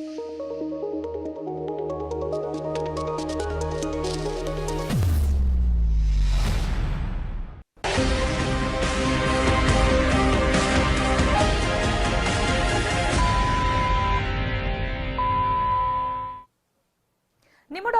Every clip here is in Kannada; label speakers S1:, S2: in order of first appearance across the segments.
S1: ನಿಮ್ಮ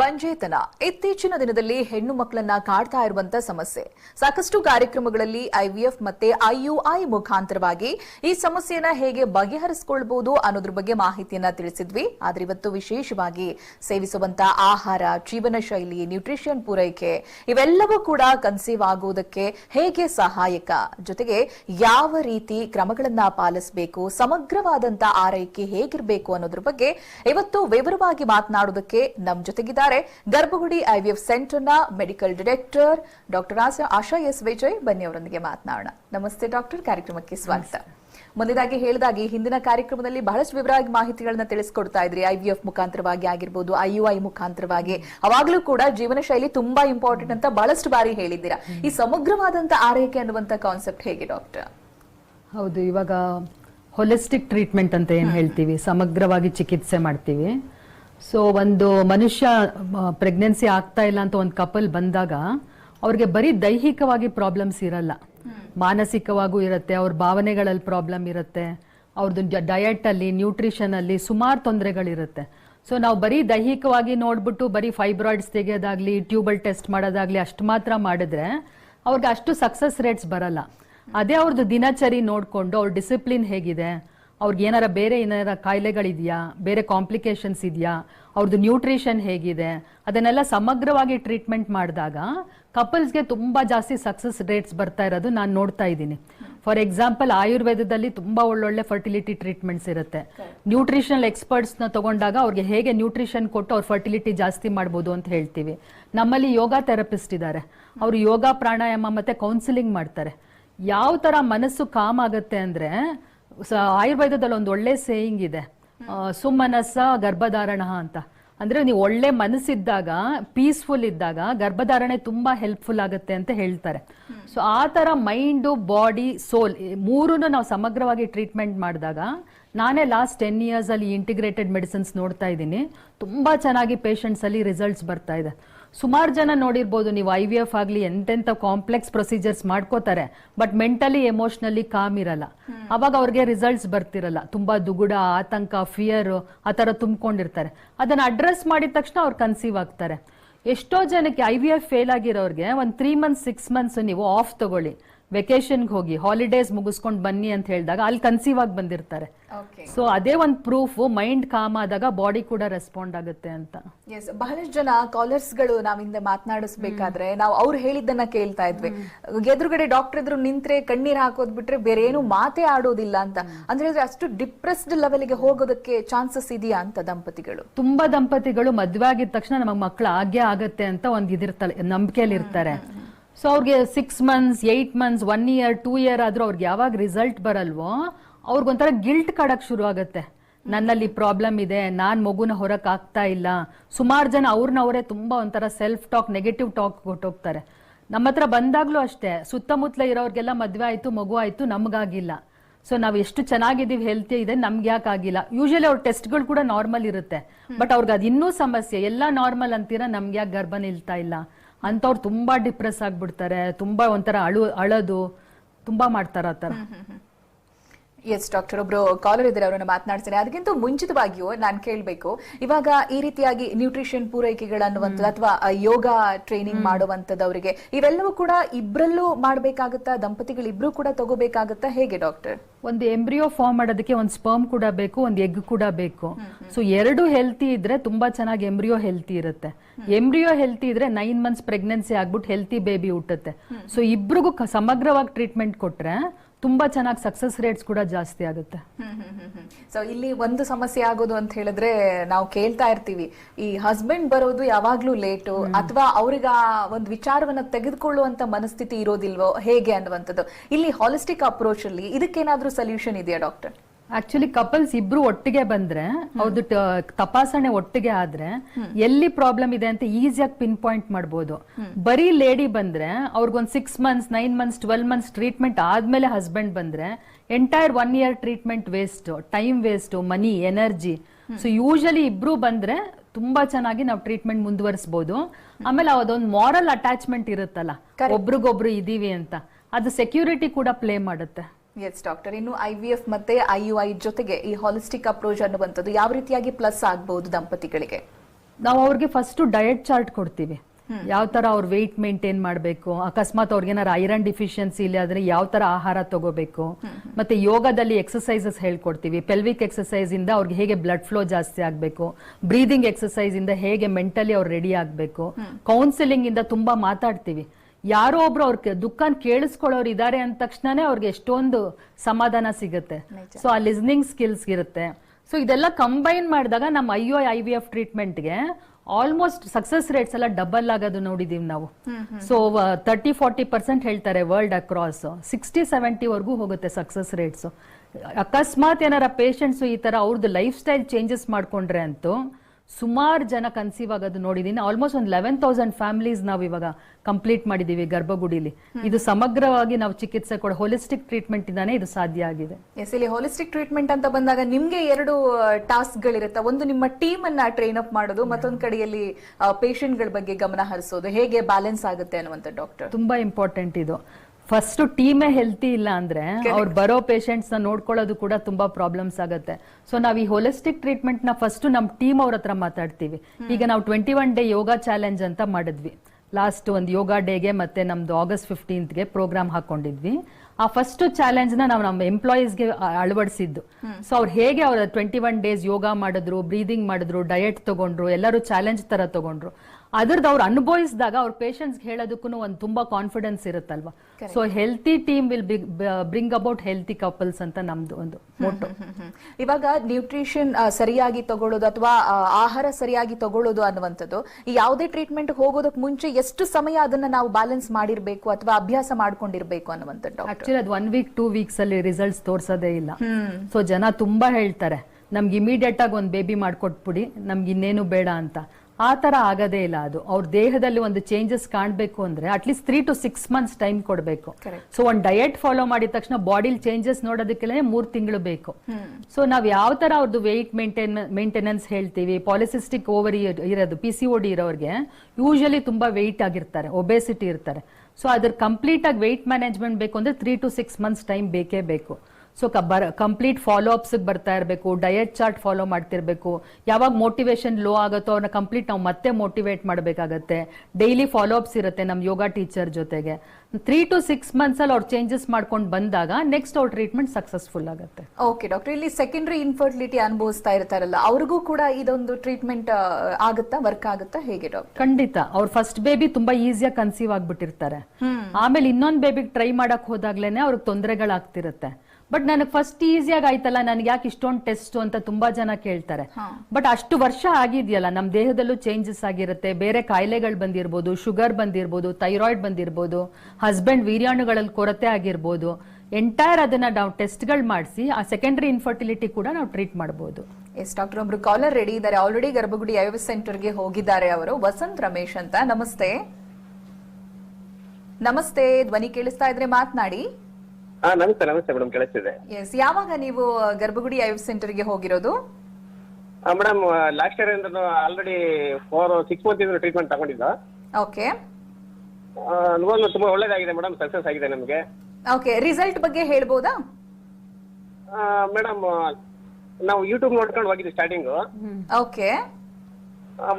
S1: ಬಂಜೇತನ ಇತ್ತೀಚಿನ ದಿನದಲ್ಲಿ ಹೆಣ್ಣು ಮಕ್ಕಳನ್ನ ಕಾಡ್ತಾ ಇರುವಂತ ಸಮಸ್ಯೆ. ಸಾಕಷ್ಟು ಕಾರ್ಯಕ್ರಮಗಳಲ್ಲಿ ಐವಿಎಫ್ ಮತ್ತೆ ಐಯುಐ ಮುಖಾಂತರವಾಗಿ ಈ ಸಮಸ್ಯೆಯನ್ನ ಹೇಗೆ ಬಗೆಹರಿಸಿಕೊಳ್ಬಹುದು ಅನ್ನೋದ್ರ ಬಗ್ಗೆ ಮಾಹಿತಿಯನ್ನ ತಿಳಿಸಿದ್ವಿ. ಆದ್ರೆ ಇವತ್ತು ವಿಶೇಷವಾಗಿ ಸೇವಿಸುವಂತ ಆಹಾರ, ಜೀವನ ಶೈಲಿ ನ್ಯೂಟ್ರಿಷನ್ ಪೂರೈಕೆ ಇವೆಲ್ಲವೂ ಕೂಡ ಕನ್ಸೀವ್ ಆಗುವುದಕ್ಕೆ ಹೇಗೆ ಸಹಾಯಕ? ಜೊತೆಗೆ ಯಾವ ರೀತಿ ಕ್ರಮಗಳನ್ನ ಪಾಲಿಸಬೇಕು? ಸಮಗ್ರವಾದಂತಹ ಆರೈಕೆ ಹೇಗಿರಬೇಕು ಅನ್ನೋದ್ರ ಬಗ್ಗೆ ಇವತ್ತು ವಿವರವಾಗಿ ಮಾತನಾಡುವುದಕ್ಕೆ ನಮ್ಮ ಜೊತೆಗಿದ್ದಾರೆ. Garbhagudi IVF ಸೆಂಟರ್ನ medical director doctor Asha S Vijay ಬನ್ನಿ ಅವರೊಂದಿಗೆ ಮಾತನಾಡೋಣ. ನಮಸ್ತೆ ಡಾಕ್ಟರ್. ಕಾರ್ಯಕ್ರಮಕ್ಕೆ ಸ್ವಾಗತ. ಮೊದಲಾಗಿ ಹೇಳಿದಾಗಿ ಹಿಂದಿನ ಕಾರ್ಯಕ್ರಮದಲ್ಲಿ ಬಹಳಷ್ಟು ವಿವರವಾಗಿ ಮಾಹಿತಿಗಳನ್ನ ತಿಳಿಸ್ಕೊಡ್ತಾ ಇದ್ರಿ. ಐವಿಎಫ್ ಮುಖಾಂತರವಾಗಿ ಆಗಿರ್ಬೋದು ಐಯುಐ ಮುಖಾಂತರವಾಗಿ. ಅವಾಗಲೂ ಕೂಡ ಜೀವನ ಶೈಲಿ ತುಂಬಾ ಇಂಪಾರ್ಟೆಂಟ್ ಅಂತ ಬಹಳಷ್ಟು ಬಾರಿ ಹೇಳಿದ್ದೀರಾ. ಈ ಸಮಗ್ರವಾದಂತ ಆರೈಕೆ ಅನ್ನುವಂತ ಕಾನ್ಸೆಪ್ಟ್ ಹೇಗೆ ಡಾಕ್ಟರ್?
S2: ಹೌದು ಇವಾಗ ಹೊಲಿಸ್ಟಿಕ್ ಟ್ರೀಟ್ಮೆಂಟ್ ಅಂತ ಏನು ಹೇಳ್ತೀವಿ? ಸಮಗ್ರವಾಗಿ ಚಿಕಿತ್ಸೆ ಮಾಡ್ತೀವಿ. ಸೊ ಒಂದು ಮನುಷ್ಯ ಪ್ರೆಗ್ನೆನ್ಸಿ ಆಗ್ತಾ ಇಲ್ಲ ಅಂತ ಒಂದು ಕಪಲ್ ಬಂದಾಗ, ಅವ್ರಿಗೆ ಬರೀ ದೈಹಿಕವಾಗಿ ಪ್ರಾಬ್ಲಮ್ಸ್ ಇರಲ್ಲ. ಮಾನಸಿಕವಾಗೂ ಇರುತ್ತೆ, ಅವ್ರ ಭಾವನೆಗಳಲ್ಲಿ ಪ್ರಾಬ್ಲಮ್ ಇರುತ್ತೆ ಅವ್ರದ್ದು ಡಯಟ್ ಅಲ್ಲಿ ನ್ಯೂಟ್ರಿಷನ್ ಅಲ್ಲಿ ಸುಮಾರು ತೊಂದರೆಗಳಿರುತ್ತೆ. ಸೊ ನಾವು ಬರೀ ದೈಹಿಕವಾಗಿ ನೋಡ್ಬಿಟ್ಟು ಬರೀ ಫೈಬ್ರಾಯ್ಡ್ಸ್ ತೆಗೆಯೋದಾಗ್ಲಿ ಟ್ಯೂಬಲ್ ಟೆಸ್ಟ್ ಮಾಡೋದಾಗ್ಲಿ ಅಷ್ಟು ಮಾತ್ರ ಮಾಡಿದ್ರೆ, ಅವ್ರಿಗೆ ಅಷ್ಟು ಸಕ್ಸಸ್ ರೇಟ್ಸ್ ಬರಲ್ಲ. ಅದೇ ಅವ್ರದ್ದು ದಿನಚರಿ ನೋಡ್ಕೊಂಡು ಅವ್ರ ಡಿಸಿಪ್ಲಿನ್ ಹೇಗಿದೆ ಅವ್ರಿಗೆ ಏನಾರ ಬೇರೆ ಏನಾರ ಕಾಯಿಲೆಗಳಿದೆಯಾ, ಬೇರೆ ಕಾಂಪ್ಲಿಕೇಶನ್ಸ್ ಇದೆಯಾ ಅವ್ರದ್ದು ನ್ಯೂಟ್ರಿಷನ್ ಹೇಗಿದೆ, ಅದನ್ನೆಲ್ಲ ಸಮಗ್ರವಾಗಿ ಟ್ರೀಟ್ಮೆಂಟ್ ಮಾಡಿದಾಗ ಕಪಲ್ಸ್ಗೆ ತುಂಬ ಜಾಸ್ತಿ ಸಕ್ಸಸ್ ರೇಟ್ಸ್ ಬರ್ತಾ ಇರೋದು ನಾನು ನೋಡ್ತಾ ಇದ್ದೀನಿ. ಫಾರ್ ಎಕ್ಸಾಂಪಲ್ ಆಯುರ್ವೇದದಲ್ಲಿ ತುಂಬ ಒಳ್ಳೊಳ್ಳೆ ಫರ್ಟಿಲಿಟಿ ಟ್ರೀಟ್ಮೆಂಟ್ಸ್ ಇರುತ್ತೆ. ನ್ಯೂಟ್ರಿಷನಲ್ ಎಕ್ಸ್ಪರ್ಟ್ಸ್ನ ತಗೊಂಡಾಗ ಅವ್ರಿಗೆ ಹೇಗೆ ನ್ಯೂಟ್ರಿಷನ್ ಕೊಟ್ಟು ಅವ್ರ ಫರ್ಟಿಲಿಟಿ ಜಾಸ್ತಿ ಮಾಡ್ಬೋದು ಅಂತ ಹೇಳ್ತೀವಿ. ನಮ್ಮಲ್ಲಿ ಯೋಗ ಥೆರಪಿಸ್ಟ್ ಇದ್ದಾರೆ ಅವರು ಯೋಗ ಪ್ರಾಣಾಯಾಮ ಮತ್ತು ಕೌನ್ಸಿಲಿಂಗ್ ಮಾಡ್ತಾರೆ. ಯಾವ ಥರ ಮನಸ್ಸು ಕಾಮ್ ಆಗುತ್ತೆ ಅಂದ್ರೆ ಆಯುರ್ವೇದದಲ್ಲಿ ಒಂದು ಒಳ್ಳೆ ಸೇಯಿಂಗ್ ಇದೆ. ಸುಮನಸ್ಸ ಗರ್ಭಧಾರಣ ಅಂತ. ಅಂದ್ರೆ ನೀವು ಒಳ್ಳೆ ಮನಸ್ಸಿದ್ದಾಗ ಪೀಸ್ಫುಲ್ ಇದ್ದಾಗ ಗರ್ಭಧಾರಣೆ ತುಂಬಾ ಹೆಲ್ಪ್ಫುಲ್ ಆಗುತ್ತೆ ಅಂತ ಹೇಳ್ತಾರೆ. ಸೊ ಆ ತರ ಮೈಂಡು ಬಾಡಿ ಸೋಲ್ ಮೂರನ್ನು ನಾವು ಸಮಗ್ರವಾಗಿ ಟ್ರೀಟ್ಮೆಂಟ್ ಮಾಡಿದಾಗ, ನಾನೇ ಲಾಸ್ಟ್ ಟೆನ್ ಇಯರ್ಸ್ ಅಲ್ಲಿ ಇಂಟಿಗ್ರೇಟೆಡ್ ಮೆಡಿಸಿನ್ಸ್ ನೋಡ್ತಾ ಇದ್ದೀನಿ. ತುಂಬಾ ಚೆನ್ನಾಗಿ ಪೇಷಂಟ್ಸ್ ಅಲ್ಲಿ ರಿಸಲ್ಟ್ಸ್ ಬರ್ತಾ ಇದೆ. ಸುಮಾರು ಜನ ನೋಡಿರ್ಬೋದು ನೀವು ಐ ವಿ ಎಫ್ ಆಗಲಿ ಎಂತೆಂಥ ಕಾಂಪ್ಲೆಕ್ಸ್ ಪ್ರೊಸೀಜರ್ಸ್ ಮಾಡ್ಕೋತಾರೆ ಬಟ್ ಮೆಂಟಲಿ ಎಮೋಷನಲಿ ಕಾಮ್ ಇರಲ್ಲ. ಅವಾಗ ಅವ್ರಿಗೆ ರಿಸಲ್ಟ್ಸ್ ಬರ್ತಿರಲ್ಲ. ತುಂಬಾ ದುಗುಡ ಆತಂಕ ಫಿಯರ್ ಆ ಥರ ತುಂಬಿಕೊಂಡಿರ್ತಾರೆ. ಅದನ್ನ ಅಡ್ರೆಸ್ ಮಾಡಿದ ತಕ್ಷಣ ಅವ್ರು ಕನ್ಸೀವ್ ಆಗ್ತಾರೆ. ಎಷ್ಟೋ ಜನಕ್ಕೆ ಐ ವಿ ಎಫ್ ಫೇಲ್ ಆಗಿರೋರಿಗೆ ಒಂದು ತ್ರೀ ಮಂತ್ಸ್ ಸಿಕ್ಸ್ ಮಂತ್ಸ್ ನೀವು ಆಫ್ ತಗೊಳ್ಳಿ. ವೆಕೇಶನ್ಗೆ ಹೋಗಿ ಹಾಲಿಡೇಸ್ ಮುಗಿಸ್ಕೊಂಡು ಬನ್ನಿ ಅಂತ ಹೇಳಿದಾಗ ಅಲ್ಲಿ ಕನ್ಸೀವ್ ಆಗಿ ಬಂದಿರ್ತಾರೆ. ಸೊ ಅದೇ ಒಂದು ಪ್ರೂಫ್ ಮೈಂಡ್ ಕಾಮ್ ಆದಾಗ ಬಾಡಿ ಕೂಡ ರೆಸ್ಪಾಂಡ್ ಆಗುತ್ತೆ ಅಂತ.
S1: ಎಸ್ ಬಹಳಷ್ಟು ಜನ ಕಾಲರ್ಸ್ಗಳು ನಾವಿಂದ ಮಾತನಾಡಿಸ್ಬೇಕಾದ್ರೆ ನಾವು ಅವ್ರು ಹೇಳಿದ್ದನ್ನ ಕೇಳ್ತಾ ಇದ್ವಿ. ಎದುರುಗಡೆ ಡಾಕ್ಟರ್ ಎದುರು ನಿಂತ್ರೆ ಕಣ್ಣೀರ್ ಹಾಕೋದ್ ಬಿಟ್ರೆ ಬೇರೆ ಏನು ಮಾತೇ ಆಡೋದಿಲ್ಲ ಅಂತ. ಅಂದ್ರೆ ಅಷ್ಟು ಡಿಪ್ರೆಸ್ಡ್ ಲೆವೆಲ್ಗೆ ಹೋಗೋದಕ್ಕೆ ಚಾನ್ಸಸ್ ಇದೆಯಾ ಅಂತ ದಂಪತಿಗಳು?
S2: ತುಂಬಾ ದಂಪತಿಗಳು ಮದ್ವೆ ಆಗಿದ ತಕ್ಷಣ ನಮಗೆ ಮಕ್ಕಳು ಆಗ್ಯ ಆಗತ್ತೆ ಅಂತ ಒಂದ್ ಇದಿರ್ತಾರೆ ನಂಬಿಕೆಯಲ್ಲಿ ಇರ್ತಾರೆ ಸೊ ಅವ್ರಿಗೆ six months eight months one year two year ಆದ್ರೂ ಅವ್ರಿಗೆ ಯಾವಾಗ ರಿಸಲ್ಟ್ ಬರಲ್ವೋ ಅವ್ರಿಗೊಂಥರ ಗಿಲ್ಟ್ ಕಾಡಕ್ ಶುರು ಆಗುತ್ತೆ ನನ್ನಲ್ಲಿ ಪ್ರಾಬ್ಲಮ್ ಇದೆ ನಾನು ಮಗುನ ಹೊರಕ್ ಆಗ್ತಾ ಇಲ್ಲ. ಸುಮಾರು ಜನ ಅವ್ರನ್ನ ಅವರೇ ತುಂಬಾ ಒಂಥರ ಸೆಲ್ಫ್ ಟಾಕ್ ನೆಗೆಟಿವ್ ಟಾಕ್ ಕೊಟ್ಟೋಗ್ತಾರೆ. ನಮ್ಮ ಹತ್ರ ಬಂದಾಗ್ಲೂ ಅಷ್ಟೇ ಸುತ್ತಮುತ್ತಲ ಇರೋರಿಗೆಲ್ಲ ಮದುವೆ ಆಯಿತು ಮಗು ಆಯಿತು ನಮಗಾಗಿಲ್ಲ. ಸೊ ನಾವು ಎಷ್ಟು ಚೆನ್ನಾಗಿದ್ದೀವಿ ಹೆಲ್ತಿ ಇದೆ ನಮ್ಗೆ ಯಾಕೆ ಆಗಿಲ್ಲ? ಯೂಶಲಿ ಅವ್ರ ಟೆಸ್ಟ್ಗಳು ಕೂಡ ನಾರ್ಮಲ್ ಇರುತ್ತೆ. ಬಟ್ ಅವ್ರಿಗೆ ಅದು ಇನ್ನೂ ಸಮಸ್ಯೆ ಎಲ್ಲ ನಾರ್ಮಲ್ ಅಂತೀರಾ ನಮ್ಗೆ ಯಾಕೆ ಗರ್ಭ ನಿಲ್ತಾ ಇಲ್ಲ? ಅಂತವ್ರು ತುಂಬಾ ಡಿಪ್ರೆಸ್ ಆಗ್ಬಿಡ್ತಾರೆ ತುಂಬಾ ಒಂಥರ ಅಳು ಅಳದು ತುಂಬಾ ಮಾಡ್ತಾರ ಆತರ ಥರ.
S1: ಎಸ್ ಡಾಕ್ಟರ್ ಒಬ್ರು ಕಾಲರ್ ಇದ್ದಾರೆ ಅವರನ್ನು ಮಾತನಾಡ್ತಾರೆ ಅದಕ್ಕಿಂತ ಮುಂಚಿತವಾಗಿಯೂ ನಾನು ಕೇಳಬೇಕು ಇವಾಗ ಈ ರೀತಿಯಾಗಿ ನ್ಯೂಟ್ರಿಷನ್ ಪೂರೈಕೆಗಳನ್ನುವಂಥದ್ದು ಅಥವಾ ಯೋಗ ಟ್ರೈನಿಂಗ್ ಮಾಡುವಂಥದ್ದವರಿಗೆ ಇವೆಲ್ಲವೂ ಕೂಡ ಇಬ್ರಲ್ಲೂ ಮಾಡಬೇಕಾಗುತ್ತಾ? ದಂಪತಿಗಳು ಇಬ್ರು ಕೂಡ ತಗೋಬೇಕಾಗುತ್ತಾ? ಹೇಗೆ ಡಾಕ್ಟರ್
S2: ಒಂದು ಎಂಬ್ರಿಯೋ ಫಾರ್ಮ್ ಮಾಡೋದಕ್ಕೆ ಒಂದು ಸ್ಪರ್ಮ್ ಕೂಡ ಬೇಕು ಒಂದು ಎಗ್ ಕೂಡ ಬೇಕು. ಸೊ ಎರಡು ಹೆಲ್ತಿ ಇದ್ರೆ ತುಂಬಾ ಚೆನ್ನಾಗಿ ಎಂಬ್ರಿಯೋ ಹೆಲ್ತಿ ಇರುತ್ತೆ. ಎಂಬ್ರಿಯೋ ಹೆಲ್ತಿ ಇದ್ರೆ ನೈನ್ ಮಂತ್ಸ್ ಪ್ರೆಗ್ನೆನ್ಸಿ ಆಗ್ಬಿಟ್ಟು ಹೆಲ್ತಿ ಬೇಬಿ ಹುಟ್ಟುತ್ತೆ. ಸೊ ಇಬ್ರಿಗೂ ಸಮಗ್ರವಾಗಿ ಟ್ರೀಟ್ಮೆಂಟ್ ಕೊಟ್ರೆ ತುಂಬಾ ಚೆನ್ನಾಗಿ ಸಕ್ಸಸ್ ರೇಟ್ಸ್ ಕೂಡ ಜಾಸ್ತಿ ಆಗುತ್ತೆ.
S1: ಸೊ ಇಲ್ಲಿ ಒಂದು ಸಮಸ್ಯೆ ಆಗೋದು ಅಂತ ಹೇಳಿದ್ರೆ ನಾವು ಕೇಳ್ತಾ ಇರ್ತೀವಿ. ಈ ಹಸ್ಬೆಂಡ್ ಬರೋದು ಯಾವಾಗ್ಲೂ ಲೇಟು ಅಥವಾ ಅವ್ರಿಗೆ ಆ ಒಂದು ವಿಚಾರವನ್ನ ತೆಗೆದುಕೊಳ್ಳುವಂತ ಮನಸ್ಥಿತಿ ಇರೋದಿಲ್ವೋ? ಹೇಗೆ ಅನ್ನುವಂಥದ್ದು. ಇಲ್ಲಿ ಹಾಲಿಸ್ಟಿಕ್ ಅಪ್ರೋಚ್ ಅಲ್ಲಿ ಇದಕ್ಕೇನಾದ್ರೂ ಸೊಲ್ಯೂಷನ್ ಇದೆಯಾ ಡಾಕ್ಟರ್
S2: ಆಕ್ಚುಲಿ ಕಪಲ್ಸ್ ಇಬ್ರು ಒಟ್ಟಿಗೆ ಬಂದ್ರೆ ಅವ್ರದ್ದು ತಪಾಸಣೆ ಒಟ್ಟಿಗೆ ಆದ್ರೆ ಎಲ್ಲಿ ಪ್ರಾಬ್ಲಮ್ ಇದೆ ಅಂತ ಈಸಿಯಾಗಿ ಪಿನ್ ಪಾಯಿಂಟ್ ಮಾಡಬಹುದು ಬರೀ ಲೇಡಿ ಬಂದ್ರೆ ಅವ್ರಿಗೊಂದು six months nine months twelve months treatment ಆದ್ಮೇಲೆ ಹಸ್ಬೆಂಡ್ ಬಂದ್ರೆ entire one year treatment waste time waste money energy so usually ಇಬ್ರು ಬಂದ್ರೆ ತುಂಬಾ ಚೆನ್ನಾಗಿ ನಾವು ಟ್ರೀಟ್ಮೆಂಟ್ ಮುಂದುವರಿಸಬಹುದು ಆಮೇಲೆ ಅದೊಂದು ಮಾರಲ್ ಅಟ್ಯಾಚ್ಮೆಂಟ್ ಇರುತ್ತಲ್ಲ ಒಬ್ರಿಗೊಬ್ರು ಇದೀವಿ ಅಂತ ಅದು ಸೆಕ್ಯೂರಿಟಿ ಕೂಡ ಪ್ಲೇ ಮಾಡುತ್ತೆ.
S1: ಎಸ್ ಡಾಕ್ಟರ್ ಇನ್ನು ಐ ವಿ ಎಫ್ ಮತ್ತೆ ಐ ಯು ಐ ಜೊತೆಗೆ ಈ ಹಾಲಿಸ್ಟಿಕ್ ಅಪ್ರೋಚ್ ಅನ್ನುವಂಥದ್ದು ಯಾವ ರೀತಿಯಾಗಿ ಪ್ಲಸ್ ಆಗಬಹುದು ದಂಪತಿಗಳಿಗೆ?
S2: ನಾವು ಅವ್ರಿಗೆ ಫಸ್ಟ್ ಡಯಟ್ ಚಾರ್ಟ್ ಕೊಡ್ತೀವಿ. ಯಾವ ತರ ಅವ್ರ ವೆಯ್ಟ್ ಮೇಂಟೈನ್ ಮಾಡಬೇಕು ಅಕಸ್ಮಾತ್ ಅವ್ರಿಗೆ ಏನಾರು ಐರನ್ ಡಿಫಿಷಿಯನ್ಸಿ ಇಲ್ಲ ಆದ್ರೆ ಯಾವ ತರ ಆಹಾರ ತಗೋಬೇಕು. ಮತ್ತೆ ಯೋಗದಲ್ಲಿ ಎಕ್ಸಸೈಸಸ್ ಹೇಳ್ಕೊಡ್ತೀವಿ. ಪೆಲ್ವಿಕ್ ಎಕ್ಸಸೈಸ್ ಇಂದ ಅವ್ರಿಗೆ ಹೇಗೆ ಬ್ಲಡ್ ಫ್ಲೋ ಜಾಸ್ತಿ ಆಗಬೇಕು ಬ್ರೀದಿಂಗ್ ಎಕ್ಸಸೈಸ್ ಇಂದ ಹೇಗೆ ಮೆಂಟಲಿ ಅವ್ರು ರೆಡಿ ಆಗಬೇಕು. ಕೌನ್ಸಿಲಿಂಗ್ ಇಂದ ತುಂಬಾ ಮಾತಾಡ್ತೀವಿ. ಯಾರೋ ಒಬ್ರು ಅವ್ರ ದುಃಖನ್ ಕೇಳಿಸ್ಕೊಳ್ಳೋರು ಇದಾರೆ ಅಂದ ತಕ್ಷಣನೇ ಅವ್ರಿಗೆ ಎಷ್ಟೊಂದು ಸಮಾಧಾನ ಸಿಗುತ್ತೆ. ಸೊ ಆ ಲಿಸ್ನಿಂಗ್ ಸ್ಕಿಲ್ಸ್ ಇರುತ್ತೆ. ಸೊ ಇದೆಲ್ಲ ಕಂಬೈನ್ ಮಾಡಿದಾಗ ನಮ್ಮ ಐ ಐ ವಿ ಎಫ್ ಟ್ರೀಟ್ಮೆಂಟ್ಗೆ ಆಲ್ಮೋಸ್ಟ್ ಸಕ್ಸಸ್ ರೇಟ್ಸ್ ಎಲ್ಲ ಡಬಲ್ ಆಗೋದು ನೋಡಿದೀವಿ ನಾವು. ಸೊ ತರ್ಟಿ ಫಾರ್ಟಿ ಪರ್ಸೆಂಟ್ ಹೇಳ್ತಾರೆ ವರ್ಲ್ಡ್ ಅಕ್ರಾಸ್ ಸಿಕ್ಸ್ಟಿ ಸೆವೆಂಟಿ ವರ್ಗೂ ಹೋಗುತ್ತೆ ಸಕ್ಸಸ್ ರೇಟ್ಸ್ ಅಕಸ್ಮಾತ್ ಏನಾರ ಪೇಷಂಟ್ಸ್ ಈ ತರ ಅವ್ರದ್ದು ಲೈಫ್ ಸ್ಟೈಲ್ ಚೇಂಜಸ್ ಮಾಡ್ಕೊಂಡ್ರೆ ಅಂತೂ ಸುಮಾರು ಜನ ಕನ್ಸೀವ್ ಆಗೋದು ನೋಡಿದೀನಿ. ಆಲ್ಮೋಸ್ಟ್ ಒಂದು ಲೆವೆನ್ ತೌಸಂಡ್ ಫ್ಯಾಮಿಲೀಸ್ ನಾವು ಇವಾಗ ಕಂಪ್ಲೀಟ್ ಮಾಡಿದೀವಿ ಗರ್ಭಗುಡಿಲಿ. ಇದು ಸಮಗ್ರವಾಗಿ ನಾವು ಚಿಕಿತ್ಸೆ ಕೊಡ ಹೋಲಿಸ್ಟಿಕ್ ಟ್ರೀಟ್ಮೆಂಟ್ ಇಂದಾನೆ ಇದು ಸಾಧ್ಯ ಆಗಿದೆ.
S1: ಎಸ್ ಇಲ್ಲಿ ಹೋಲಿಸ್ಟಿಕ್ ಟ್ರೀಟ್ಮೆಂಟ್ ಅಂತ ಬಂದಾಗ ನಿಮ್ಗೆ ಎರಡು ಟಾಸ್ಕ್ ಗಳಿರುತ್ತೆ. ಒಂದು ನಿಮ್ಮ ಟೀಮ್ ಅನ್ನ ಟ್ರೈನ್ ಅಪ್ ಮಾಡೋದು ಮತ್ತೊಂದ್ ಕಡೆಯಲ್ಲಿ ಪೇಷಂಟ್ಗಳ ಬಗ್ಗೆ ಗಮನ ಹರಿಸೋದು. ಹೇಗೆ ಬ್ಯಾಲೆನ್ಸ್ ಆಗುತ್ತೆ ಅನ್ನುವಂತ ಡಾಕ್ಟರ್
S2: ತುಂಬಾ ಇಂಪಾರ್ಟೆಂಟ್ ಇದು. ಫಸ್ಟ್ ಟೀಮೇ ಹೆಲ್ತಿ ಇಲ್ಲ ಅಂದ್ರೆ ಅವ್ರು ಬರೋ ಪೇಷಂಟ್ಸ್ನ ನೋಡ್ಕೊಳ್ಳೋದು ಕೂಡ ತುಂಬಾ ಪ್ರಾಬ್ಲಮ್ಸ್ ಆಗುತ್ತೆ. ಸೊ ನಾವ್ ಈ ಹೋಲಿಸ್ಟಿಕ್ ಟ್ರೀಟ್ಮೆಂಟ್ನ ಫಸ್ಟ್ ನಮ್ ಟೀಮ್ ಅವ್ರ ಹತ್ರ ಮಾತಾಡ್ತೀವಿ. ಈಗ ನಾವು twenty one day yoga challenge ಅಂತ ಮಾಡಿದ್ವಿ. ಲಾಸ್ಟ್ ಒಂದು ಯೋಗ ಡೇಗೆ ಮತ್ತೆ ನಮ್ದು ಆಗಸ್ಟ್ ಫಿಫ್ಟೀನ್ತ್ಗೆ ಪ್ರೋಗ್ರಾಮ್ ಹಾಕೊಂಡಿದ್ವಿ. ಆ ಫಸ್ಟ್ ಚಾಲೆಂಜ್ನ ನಾವು ನಮ್ಮ ಎಂಪ್ಲಾಯೀಸ್ಗೆ ಅಳವಡಿಸಿದ್ದು. ಸೊ ಅವ್ರು ಹೇಗೆ ಅವ್ರ ಟ್ವೆಂಟಿ ಒನ್ ಡೇಸ್ ಯೋಗ ಮಾಡಿದ್ರು ಬ್ರೀದಿಂಗ್ ಮಾಡಿದ್ರು ಡಯಟ್ ತಗೊಂಡ್ರು ಎಲ್ಲರೂ ಚಾಲೆಂಜ್ ತರ ತಗೊಂಡ್ರು. ಅದ್ರದ್ದು ಅವ್ರು ಅನುಭವಿಸಿದಾಗ ಅವ್ರ ಪೇಷಂಟ್ಸ್ ಹೇಳೋದಕ್ಕೂ ಒಂದು ತುಂಬಾ ಕಾನ್ಫಿಡೆನ್ಸ್ ಇರುತ್ತಲ್ವಾ? So healthy team will bring about healthy couples ಅಂತ ನಮ್ದು ಒಂದು ಮೋಟೋ
S1: ಇವಾಗ ನ್ಯೂಟ್ರಿಷನ್ ಸರಿಯಾಗಿ ತಗೊಳ್ಳೋದು ಅಥವಾ ಆಹಾರ ಸರಿಯಾಗಿ ತಗೊಳ್ಳೋದು ಅನ್ನುವಂಥದ್ದು ಈ ಯಾವುದೇ ಟ್ರೀಟ್ಮೆಂಟ್ ಹೋಗೋದಕ್ಕೆ ಮುಂಚೆ ಎಷ್ಟು ಸಮಯ ಅದನ್ನ ನಾವು ಬ್ಯಾಲೆನ್ಸ್ ಮಾಡಿರ್ಬೇಕು ಅಥವಾ ಅಭ್ಯಾಸ ಮಾಡ್ಕೊಂಡಿರ್ಬೇಕು ಅನ್ನುವಂಥದ್ದು
S2: ಆಕ್ಚುಲಿ ಅದು ಒನ್ ವೀಕ್ ಟೂ ವೀಕ್ಸ್ ಅಲ್ಲಿ ರಿಸಲ್ಟ್ಸ್ ತೋರ್ಸೋದೇ ಇಲ್ಲ. ಸೊ ಜನ ತುಂಬಾ ಹೇಳ್ತಾರೆ ನಮ್ಗೆ ಇಮಿಡಿಯೇಟ್ ಆಗಿ ಒಂದು ಬೇಬಿ ಮಾಡ್ಕೊಟ್ಬಿಡಿ ನಮ್ಗೆ ಇನ್ನೇನು ಬೇಡ ಅಂತ. ಆ ತರ ಆಗದೇ ಇಲ್ಲ ಅದು. ಅವ್ರ ದೇಹದಲ್ಲಿ ಒಂದು ಚೇಂಜಸ್ ಕಾಣಬೇಕು ಅಂದ್ರೆ at least three to six months time ಕೊಡಬೇಕು. ಸೊ ಒಂದು ಡಯಟ್ ಫಾಲೋ ಮಾಡಿದ ತಕ್ಷಣ ಬಾಡಿಲಿ ಚೇಂಜಸ್ ನೋಡೋದಕ್ಕೆಲ್ಲ ಮೂರ್ ತಿಂಗಳು ಬೇಕು. ಸೊ ನಾವ್ ಯಾವ ತರ ಅವ್ರದ್ದು ವೆಯ್ಟ್ ಮೇಂಟೈನ್ ಮೇಂಟೆನೆನ್ಸ್ ಹೇಳ್ತೀವಿ ಪಾಲಿಸಿಸ್ಟಿಕ್ ಓವರ್ ಇರೋದು ಪಿ ಸಿ ಡಿ ಇರೋರಿಗೆ ಯೂಶಲಿ ತುಂಬಾ ವೆಯ್ಟ್ ಆಗಿರ್ತಾರೆ ಒಬೆಸಿಟಿ ಇರ್ತಾರೆ. ಸೊ ಅದ್ರ ಕಂಪ್ಲೀಟ್ ಆಗಿ ವೆಯ್ಟ್ ಮ್ಯಾನೇಜ್ಮೆಂಟ್ ಬೇಕು ಅಂದ್ರೆ three to six months time ಬೇಕೇ ಬೇಕು. ಸೊ ಕಂಪ್ಲೀಟ್ ಫಾಲೋ ಅಪ್ಸ್ಗೆ ಬರ್ತಾ ಇರಬೇಕು ಡಯಟ್ ಚಾರ್ಟ್ ಫಾಲೋ ಮಾಡ್ತಿರ್ಬೇಕು. ಯಾವಾಗ ಮೋಟಿವೇಶನ್ ಲೋ ಆಗುತ್ತೋ ಅವ್ರನ್ನ ಕಂಪ್ಲೀಟ್ ನಾವು ಮತ್ತೆ ಮೋಟಿವೇಟ್ ಮಾಡಬೇಕಾಗತ್ತೆ. ಡೈಲಿ ಫಾಲೋ ಅಪ್ಸ್ ಇರುತ್ತೆ ನಮ್ಮ ಯೋಗ ಟೀಚರ್ ಜೊತೆಗೆ. ತ್ರೀ ಟು ಸಿಕ್ಸ್ ಮಂತ್ಸ್ ಅಲ್ಲಿ ಅವ್ರು ಚೇಂಜಸ್ ಮಾಡ್ಕೊಂಡು ಬಂದಾಗ ನೆಕ್ಸ್ಟ್ ಅವ್ರ ಟ್ರೀಟ್ಮೆಂಟ್ ಸಕ್ಸಸ್ಫುಲ್ ಆಗುತ್ತೆ.
S1: ಓಕೆ ಡಾಕ್ಟರ್ ಇಲ್ಲಿ ಸೆಕೆಂಡರಿ ಇನ್ಫರ್ಟಿಲಿಟಿ ಅನುಭವಿಸ್ತಾ ಇರ್ತಾರಲ್ಲ ಅವ್ರಿಗೂ ಕೂಡ ಇದೊಂದು ಟ್ರೀಟ್ಮೆಂಟ್ ಆಗುತ್ತಾ ವರ್ಕ್ ಆಗುತ್ತಾ? ಹೇಗೆ ಡಾಕ್ಟರ್
S2: ಖಂಡಿತ. ಅವ್ರ ಫಸ್ಟ್ ಬೇಬಿ ತುಂಬಾ ಈಸಿಯಾಗಿ ಕನ್ಸೀವ್ ಆಗ್ಬಿಟ್ಟಿರ್ತಾರೆ. ಆಮೇಲೆ ಇನ್ನೊಂದು ಬೇಬಿಗೆ ಟ್ರೈ ಮಾಡಕ್ ಹೋದಾಗ್ಲೇನೆ ಅವ್ರಿಗೆ ತೊಂದರೆಗಳಾಗ್ತಿರುತ್ತೆ. ಬಟ್ ನನಗೆ ಫಸ್ಟ್ ಈಸಿಯಾಗಿ ಆಯ್ತಲ್ಲ ನನಗೆ ಯಾಕೆ ಇಷ್ಟೊಂದು ಟೆಸ್ಟ್ ಅಂತ ತುಂಬಾ ಜನ ಕೇಳ್ತಾರೆ. ಬಟ್ ಅಷ್ಟು ವರ್ಷ ಆಗಿದೆಯಲ್ಲ ನಮ್ಮ ದೇಹದಲ್ಲೂ ಚೇಂಜಸ್ ಆಗಿರುತ್ತೆ. ಬೇರೆ ಕಾಯಿಲೆಗಳು ಬಂದಿರ್ಬೋದು ಶುಗರ್ ಬಂದಿರ್ಬೋದು ಥೈರಾಯ್ಡ್ ಬಂದಿರ್ಬೋದು ಹಸ್ಬೆಂಡ್ ವೀರ್ಯಾಣುಗಳಲ್ಲಿ ಕೊರತೆ ಆಗಿರ್ಬೋದು. ಎಂಟೈರ್ ಅದನ್ನ ನಾವು ಟೆಸ್ಟ್ಗಳು ಮಾಡಿಸಿ ಆ ಸೆಕೆಂಡರಿ ಇನ್ಫರ್ಟಿಲಿಟಿ ಕೂಡ ನಾವು ಟ್ರೀಟ್ ಮಾಡಬಹುದು
S1: ಎಸ್ ಡಾಕ್ಟರ್ ಒಬ್ರು ಕಾಲರ್ ರೆಡಿ ಇದ್ದಾರೆ. ಆಲ್ರೆಡಿ ಗರ್ಭಗುಡಿ ಐ ಸೆಂಟರ್ಗೆ ಹೋಗಿದ್ದಾರೆ ಅವರು. ವಸಂತ್ ರಮೇಶ್ ಅಂತ. ನಮಸ್ತೆ. ನಮಸ್ತೆ. ಧ್ವನಿ ಕೇಳಿಸ್ತಾ ಇದ್ರೆ ಮಾತನಾಡಿ.
S3: ಹಾ ನಮಸ್ತೆ ನಮಸ್ತೆ ಮೇಡಮ್ ಕೇಳಿಸ್ತಿದೆ.
S1: ಎಸ್ ಯಾವಾಗ ನೀವು ಗರ್ಭಗುಡಿ ಐ ಸೆಂಟರ್ಗೆ ಹೋಗಿರೋದು?
S3: ಮೇಡಮ್ ಲಾಸ್ಟ್ ಇಯರ್ ಇಂದ ಆಲ್ರೆಡಿ ಫೋರ್ ಸಿಕ್ಸ್ ಮಂತ್ ಇಂದ ಟ್ರೀಟ್ಮೆಂಟ್ ತಗೊಂಡಿದ್ದು.
S1: ಓಕೆ
S3: ಅನುಭವ ತುಂಬಾ ಒಳ್ಳೇದಾಗಿದೆ ಮೇಡಮ್ ಸಕ್ಸಸ್ ಆಗಿದೆ ನಮಗೆ.
S1: ಓಕೆ ರಿಸಲ್ಟ್ ಬಗ್ಗೆ ಹೇಳ್ಬೋದಾ?
S3: ಮೇಡಮ್ ನಾವು ಯೂಟ್ಯೂಬ್ ನೋಡ್ಕೊಂಡು ಹೋಗಿದ್ವಿ ಸ್ಟಾರ್ಟಿಂಗ್
S1: ಓಕೆ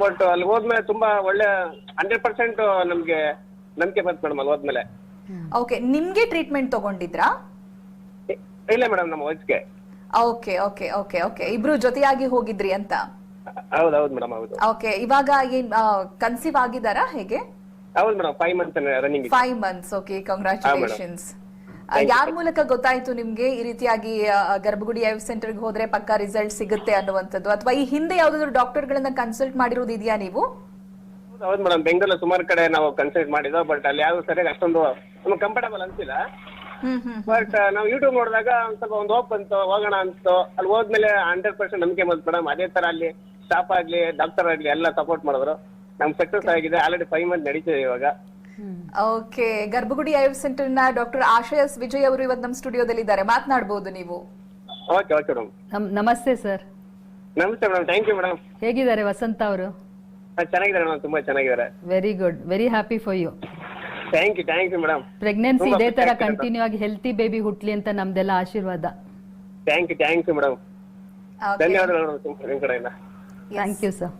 S3: ಬಟ್ ಅಲ್ಲಿ ಹೋದ್ಮೇಲೆ ತುಂಬಾ ಒಳ್ಳೆ ಹಂಡ್ರೆಡ್ ಪರ್ಸೆಂಟ್ ನಮ್ಗೆ ನಂಬಿಕೆ ಬಂತು ಮೇಡಮ್ ಅಲ್ಲಿ ಹೋದ್ಮೇಲೆ.
S1: ಓಕೆ ನಿಮ್ಗೆ ಟ್ರೀಟ್ಮೆಂಟ್ ತಗೊಂಡಿದ್ರಾ?
S3: ಇಲ್ಲ ಮೇಡಮ್ ನಮ್ಮ ವಯಸ್ಸಿಗೆ
S1: ಓಕೆ ಓಕೆ ಓಕೆ ಓಕೆ ಇಬ್ರು ಜೊತೆಯಾಗಿ ಹೋಗಿದ್ರಿ ಅಂತ?
S3: ಹೌದು ಹೌದು ಮೇಡಮ್ ಹೌದು.
S1: ಓಕೆ ಇವಾಗ ಏನ್ ಕನ್ಸೀವ್ ಆಗಿದಾರಾ ಹೇಗೆ?
S3: ಹೌದು madam five month running
S1: five months okay congratulations ಯಾರ ಮೂಲಕ ಗೊತ್ತಾಯ್ತು ನಿಮ್ಗೆ ಈ ರೀತಿಯಾಗಿ ಗರ್ಭಗುಡಿ ಐವ್ ಸೆಂಟರ್ಗೆ ಹೋದ್ರೆ ಪಕ್ಕಾ ರಿಸಲ್ಟ್ ಸಿಗುತ್ತೆ ಅನ್ನುವಂಥದ್ದು? ಅಥವಾ ಈ ಹಿಂದೆ ಯಾವ್ದಾದ್ರು ಡಾಕ್ಟರ್ಗಳನ್ನ ಕನ್ಸಲ್ಟ್ ಮಾಡಿರೋದು ಇದೆಯಾ ನೀವು?
S3: ಹೌದು ಮೇಡಮ್ ಬೆಂಗಳೂರಲ್ಲಿ ಸುಮಾರು ಕಡೆ ನಾವು ಕನ್ಸಲ್ಟ್ ಮಾಡಿದ್ವು ಬಟ್ ಅಲ್ಲಿ ಯಾವ್ದು ಸರಿಯಾಗಿ ಅಷ್ಟೊಂದು ನಮ್ಗೆ ಕಂಫರ್ಟಬಲ್ ಅನ್ಸಿಲ್ಲ.
S1: ಹ್ಮ್ ಹ್ಮ್
S3: ಬಟ್ ನಾವು ಯೂಟ್ಯೂಬ್ ನೋಡಿದಾಗ ಒಂದ್ ಸ್ವಲ್ಪ ಒಂದು ಹೋಪ್ ಬಂತು ಹೋಗೋಣ ಅಂತು ಅಲ್ಲಿ ಹೋದ್ಮೇಲೆ ಹಂಡ್ರೆಡ್ ಪರ್ಸೆಂಟ್ ನಂಬಿಕೆ ಬಂತು ಮೇಡಮ್ ಅದೇ ತರ ಅಲ್ಲಿ ಸ್ಟಾಫ್ ಆಗ್ಲಿ ಡಾಕ್ಟರ್ ಆಗ್ಲಿ ಎಲ್ಲ ಸಪೋರ್ಟ್ ಮಾಡಿದ್ರು. ನಮ್ಗೆ ಸಕ್ಸಸ್ ಆಗಿದೆ. ಆಲ್ರೆಡಿ ಫೈವ್ ಮಂತ್ ನಡೀತಿದೆ ಇವಾಗ.
S1: ಓಕೆ ಗರ್ಭಗುಡಿ ಐವ್ ಸೆಂಟರ್ನ ಡಾಕ್ಟರ್ ಆಶಯಸ್ ವಿಜಯ್ ಅವರು ಇವತ್ತು ನಮ್ಮ ಸ್ಟುಡಿಯೋದಲ್ಲಿ ಇದ್ದಾರೆ ಮಾತನಾಡಬಹುದು ನೀವು.
S3: ಓಕೆ ಓಕೆ ಮೇಡಮ್
S2: ನಮ್ ನಮಸ್ತೆ ಸರ್
S3: ನಮಸ್ತೆ ಮೇಡಮ್ ಥ್ಯಾಂಕ್ ಯು ಮೇಡಮ್
S2: ಹೇಗಿದ್ದಾರೆ ವಸಂತ ಅವರು?
S3: ಚೆನ್ನಾಗಿದ್ದಾರೆ ಮೇಡಮ್ ತುಂಬಾ ಚೆನ್ನಾಗಿದ್ದಾರೆ.
S2: Very good very happy for you
S3: thank you thank you madam
S2: pregnancy
S3: ಇದೆ
S2: ಇದೇ ತರ
S3: ಖುಷಿ.
S2: ಕಂಟಿನ್ಯೂ ಆಗಿ ಹೆಲ್ತಿ ಬೇಬಿ ಹುಟ್ಲಿ ಅಂತ ನಮ್ದೆಲ್ಲ ಆಶೀರ್ವಾದ.
S3: Thank you thank you madam ಧನ್ಯವಾದಗಳು ಮೇಡಮ್ ನಿಮ್ಮ ಕಡೆಯಿಂದ.
S2: ಥ್ಯಾಂಕ್ ಯು ಸರ್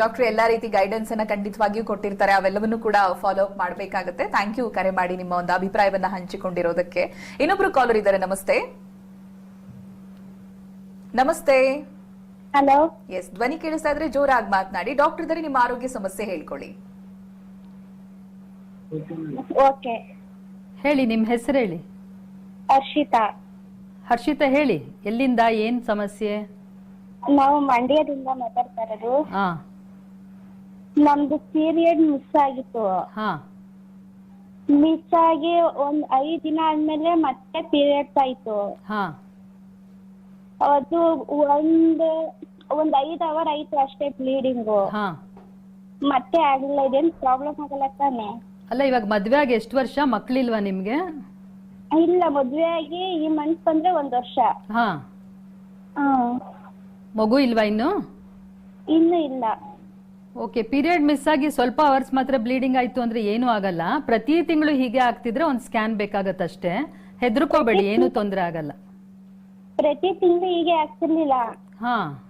S1: ಡಾಕ್ಟರ್ ಎಲ್ಲಾ ರೀತಿ ಗೈಡೆನ್ಸ್ ಅನ್ನ ಖಂಡಿತವಾಗಿಯೂ ಕೊಟ್ಟಿರ್ತಾರೆ. ಅವೆಲ್ಲವನ್ನೂ ಕೂಡ ಫಾಲೋ ಅಪ್ ಮಾಡಬೇಕಾಗುತ್ತೆ. ಥ್ಯಾಂಕ್ ಯು ಕರೆ ಮಾಡಿ ನಿಮ್ಮ ಒಂದು ಅಭಿಪ್ರಾಯವನ್ನ ಹಂಚಿಕೊಂಡಿರೋದಕ್ಕೆ. ಇನ್ನೊಬ್ರು ಕಾಲರ್ ಇದ್ದಾರೆ ನಮಸ್ತೆ. ನಮಸ್ತೆ.
S4: ಹಲೋ?
S1: ಎಸ್ ಧ್ವನಿ ಕೇಳಿಸ್ತಾ ಇದ್ರೆ ಜೋರಾಗಿ ಮಾತನಾಡಿ. ಡಾಕ್ಟರ್ ದರೆ ನಿಮ್ಮ ಆರೋಗ್ಯ ಸಮಸ್ಯೆ ಹೇಳ್ಕೊಳ್ಳಿ.
S4: ಓಕೆ.
S2: ಹೇಳಿ ನಿಮ್ ಹೆಸರು ಹೇಳಿ?
S4: ಹರ್ಷಿತಾ.
S2: ಹರ್ಷಿತಾ ಹೇಳಿ ಎಲ್ಲಿಂದ ಏನ್ ಸಮಸ್ಯೆ?
S4: ನಾವು ಮಂಡ್ಯದಿಂದ ಮಾತಾಡ್ತಾ ಇರೋದು.
S2: ಹಾ.
S4: ನಮ್ದು ಪೀರಿಯಡ್ ಮಿಸ್ ಆಗಿತ್ತು.
S2: ಹಾ.
S4: ಮಿಸ್ ಆಗಿ ಒಂದ್ ಐದ್ ದಿನ ಆದ್ಮೇಲೆ ಮತ್ತೆ ಪೀರಿಯಡ್ಸ್ ಆಯ್ತು.
S2: ಹಾ.
S4: ಅದು ಒಂದ್ ಒಂದ್ ಐದ್ ಅವರ್ ಆಯ್ತು ಅಷ್ಟೇ ಬ್ಲೀಡಿಂಗು
S2: ಹಾ.
S4: ಮತ್ತೆ ಆಗಿಲ್ಲ ಇದೇನ್ ಪ್ರಾಬ್ಲಮ್ ಆಗಲ್ಲ ತಾನೆ.
S2: ಅಲ್ಲ ಇವಾಗ ಮದ್ವೆ ಆಗಿ ಎಷ್ಟು ವರ್ಷ? ಮಕ್ಳಿಲ್ವಾ ನಿಮ್ಗೆ?
S4: ಇಲ್ಲ ಮದ್ವೆ ಆಗಿ ಈ ಮಂತ್ ಬಂದ್ರೆ ಒಂದ್ ವರ್ಷ.
S2: ಹಾ. ಮಗು ಇಲ್ವಾ ಇನ್ನು?
S4: ಇನ್ನು ಇಲ್ಲ.
S2: ಓಕೆ ಪೀರಿಯಡ್ ಮಿಸ್ ಆಗಿ ಸ್ವಲ್ಪ ಅವರ್ಸ್ ಮಾತ್ರ ಬ್ಲೀಡಿಂಗ್ ಆಯ್ತು ಅಂದ್ರೆ ಏನೂ ಆಗಲ್ಲ. ಪ್ರತಿ ತಿಂಗಳು ಹೀಗೆ ಆಗ್ತಿದ್ರೆ ಒಂದ್ ಸ್ಕ್ಯಾನ್ ಬೇಕಾಗತ್ತಷ್ಟೇ. ಹೆದರ್ಕೋಬೇಡಿ ಏನು ತೊಂದರೆ ಆಗಲ್ಲ.
S4: ಪ್ರತಿ ತಿಂಗಳು ಹೀಗೆ ಆಗ್ತಿರ್ಲಿಲ್ಲ.
S2: ಹಾ.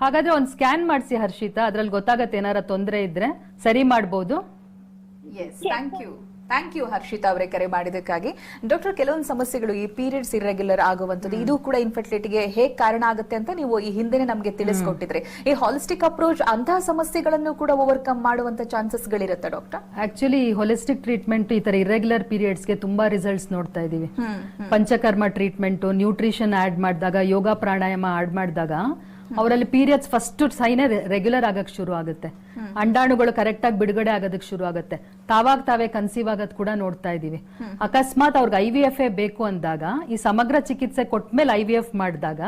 S2: ಹಾಗಾದ್ರೆ ಒಂದು ಸ್ಕ್ಯಾನ್ ಮಾಡಿಸಿ ಹರ್ಷಿತಾ ಅದ್ರಲ್ಲಿ ಗೊತ್ತಾಗತ್ತೆ ಏನಾರ ತೊಂದರೆ ಇದ್ರೆ ಸರಿ ಮಾಡ್ಬೋದು.
S1: Yes thank you thank you Harshita ಅವರೇ ಕರೆ ಮಾಡಿದಕ್ಕಾಗಿ ಡಾಕ್ಟರ್ ಕೆಲವೊಂದು ಸಮಸ್ಯೆಗಳು ಈ ಪೀರಿಯಡ್ಸ್ ಇರೆಗ್ಯುಲರ್ ಆಗುವಂಥದ್ದು ಇದು ಕೂಡ ಇನ್ಫರ್ಟಿಲಿಟಿಗೆ ಹೇಗೆ ಕಾರಣ ಆಗುತ್ತೆ ಅಂತ ನೀವು ಈ ಹಿಂದೆನೆ ನಮಗೆ ತಿಳಿಸ್ಕೊಟ್ಟಿದ್ರೆ. ಈ ಹಾಲಿಸ್ಟಿಕ್ ಅಪ್ರೋಚ್ ಅಂತಹ ಸಮಸ್ಯೆಗಳನ್ನು ಕೂಡ ಓವರ್ಕಮ್ ಮಾಡುವಂತ ಚಾನ್ಸಸ್ ಗಳಿರುತ್ತೆ ಡಾಕ್ಟರ್
S2: ಆಕ್ಚುಲಿ ಹೊಲಿಸ್ಟಿಕ್ ಟ್ರೀಟ್ಮೆಂಟ್ ಈ ತರ ಇರೆಗ್ಯುಲರ್ ಪೀರಿಯಡ್ಸ್ಗೆ ತುಂಬಾ ರಿಸಲ್ಟ್ಸ್ ನೋಡ್ತಾ ಇದೀವಿ ಪಂಚಕರ್ಮ ಟ್ರೀಟ್ಮೆಂಟ್ ನ್ಯೂಟ್ರಿಷನ್ ಆಡ್ ಮಾಡಿದಾಗ ಯೋಗ ಪ್ರಾಣಾಯಾಮ ಆಡ್ ಮಾಡಿದಾಗ ಅವರಲ್ಲಿ ಪೀರಿಯಡ್ಸ್ ಫಸ್ಟ್ ಸೈನೇ ರೆಗ್ಯುಲರ್ ಆಗಕ್ ಶುರು ಆಗುತ್ತೆ. ಅಂಡಾಣುಗಳು ಕರೆಕ್ಟ್ ಆಗಿ ಬಿಡುಗಡೆ ಆಗೋದಕ್ಕೆ ಶುರು ಆಗುತ್ತೆ. ತಾವಾಗ ತಾವೇ ಕನ್ಸೀವ್ ಆಗೋದ್ ಕೂಡ ನೋಡ್ತಾ ಇದೀವಿ ಅಕಸ್ಮಾತ್ ಅವ್ರಿಗೆ ಐ ವಿ ಎಫ್ ಎ ಬೇಕು ಅಂದಾಗ ಈ ಸಮಗ್ರ ಚಿಕಿತ್ಸೆ ಕೊಟ್ಮೇಲೆ ಐ ವಿ ಎಫ್ ಮಾಡಿದಾಗ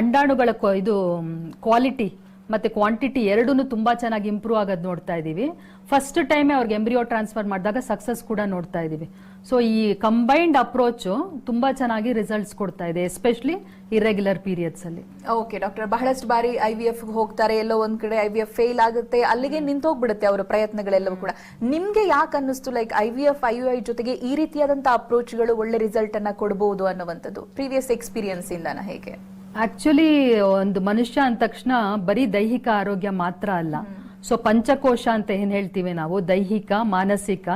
S2: ಅಂಡಾಣುಗಳ ಇದು ಕ್ವಾಲಿಟಿ ಮತ್ತೆ ಕ್ವಾಂಟಿಟಿ ಎರಡೂ ತುಂಬಾ ಚೆನ್ನಾಗಿ ಇಂಪ್ರೂವ್ ಆಗೋದು ನೋಡ್ತಾ ಇದೀವಿ. ಫಸ್ಟ್ ಟೈಮೇ ಅವ್ರಿಗೆ ಎಂಬ್ರಿಯೋ ಟ್ರಾನ್ಸ್ಫರ್ ಮಾಡಿದಾಗ ಸಕ್ಸಸ್ ಕೂಡ ನೋಡ್ತಾ ಇದೀವಿ. ಸೊ ಈ ಕಂಬೈನ್ಡ್ ಅಪ್ರೋಚ್ ತುಂಬಾ ಚೆನ್ನಾಗಿ ರಿಸಲ್ಟ್ಸ್ ಕೊಡ್ತಾ ಇದೆ ಎಸ್ಪೆಷಲಿ ಇರೆಗ್ಯುಲರ್ ಪೀರಿಯಡ್ಸ್ ಅಲ್ಲಿ.
S1: ಓಕೆ ಡಾಕ್ಟರ್ ಬಹಳಷ್ಟು ಬಾರಿ ಐ ವಿ ಎಫ್ ಹೋಗ್ತಾರೆ, ಎಲ್ಲೋ ಒಂದ್ ಕಡೆ ಐ ವಿ ಎಫ್ ಫೇಲ್ ಆಗುತ್ತೆ, ಅಲ್ಲಿಗೆ ನಿಂತೋಗ್ಬಿಡುತ್ತೆ ಅವರ ಪ್ರಯತ್ನಗಳೆಲ್ಲವೂ ಕೂಡ. ನಿಮ್ಗೆ ಯಾಕೆ ಅನ್ನಿಸ್ತು like I V F I U I ಜೊತೆಗೆ ಈ ರೀತಿಯಾದಂತಹ ಅಪ್ರೋಚ್ಗಳು ಒಳ್ಳೆ ರಿಸಲ್ಟ್ ಅನ್ನ ಕೊಡಬಹುದು ಅನ್ನುವಂಥದ್ದು? ಪ್ರೀವಿಯಸ್ ಎಕ್ಸ್ಪೀರಿಯನ್ಸ್ ಇಂದನ ಹೇಗೆ?
S2: ಆಕ್ಚುಲಿ ಒಂದು ಮನುಷ್ಯ ಅಂದ ತಕ್ಷಣ ಬರೀ ದೈಹಿಕ ಆರೋಗ್ಯ ಮಾತ್ರ ಅಲ್ಲ. ಸೊ ಪಂಚಕೋಶ ಅಂತ ಏನ್ ಹೇಳ್ತೀವಿ ನಾವು? ದೈಹಿಕ ಮಾನಸಿಕ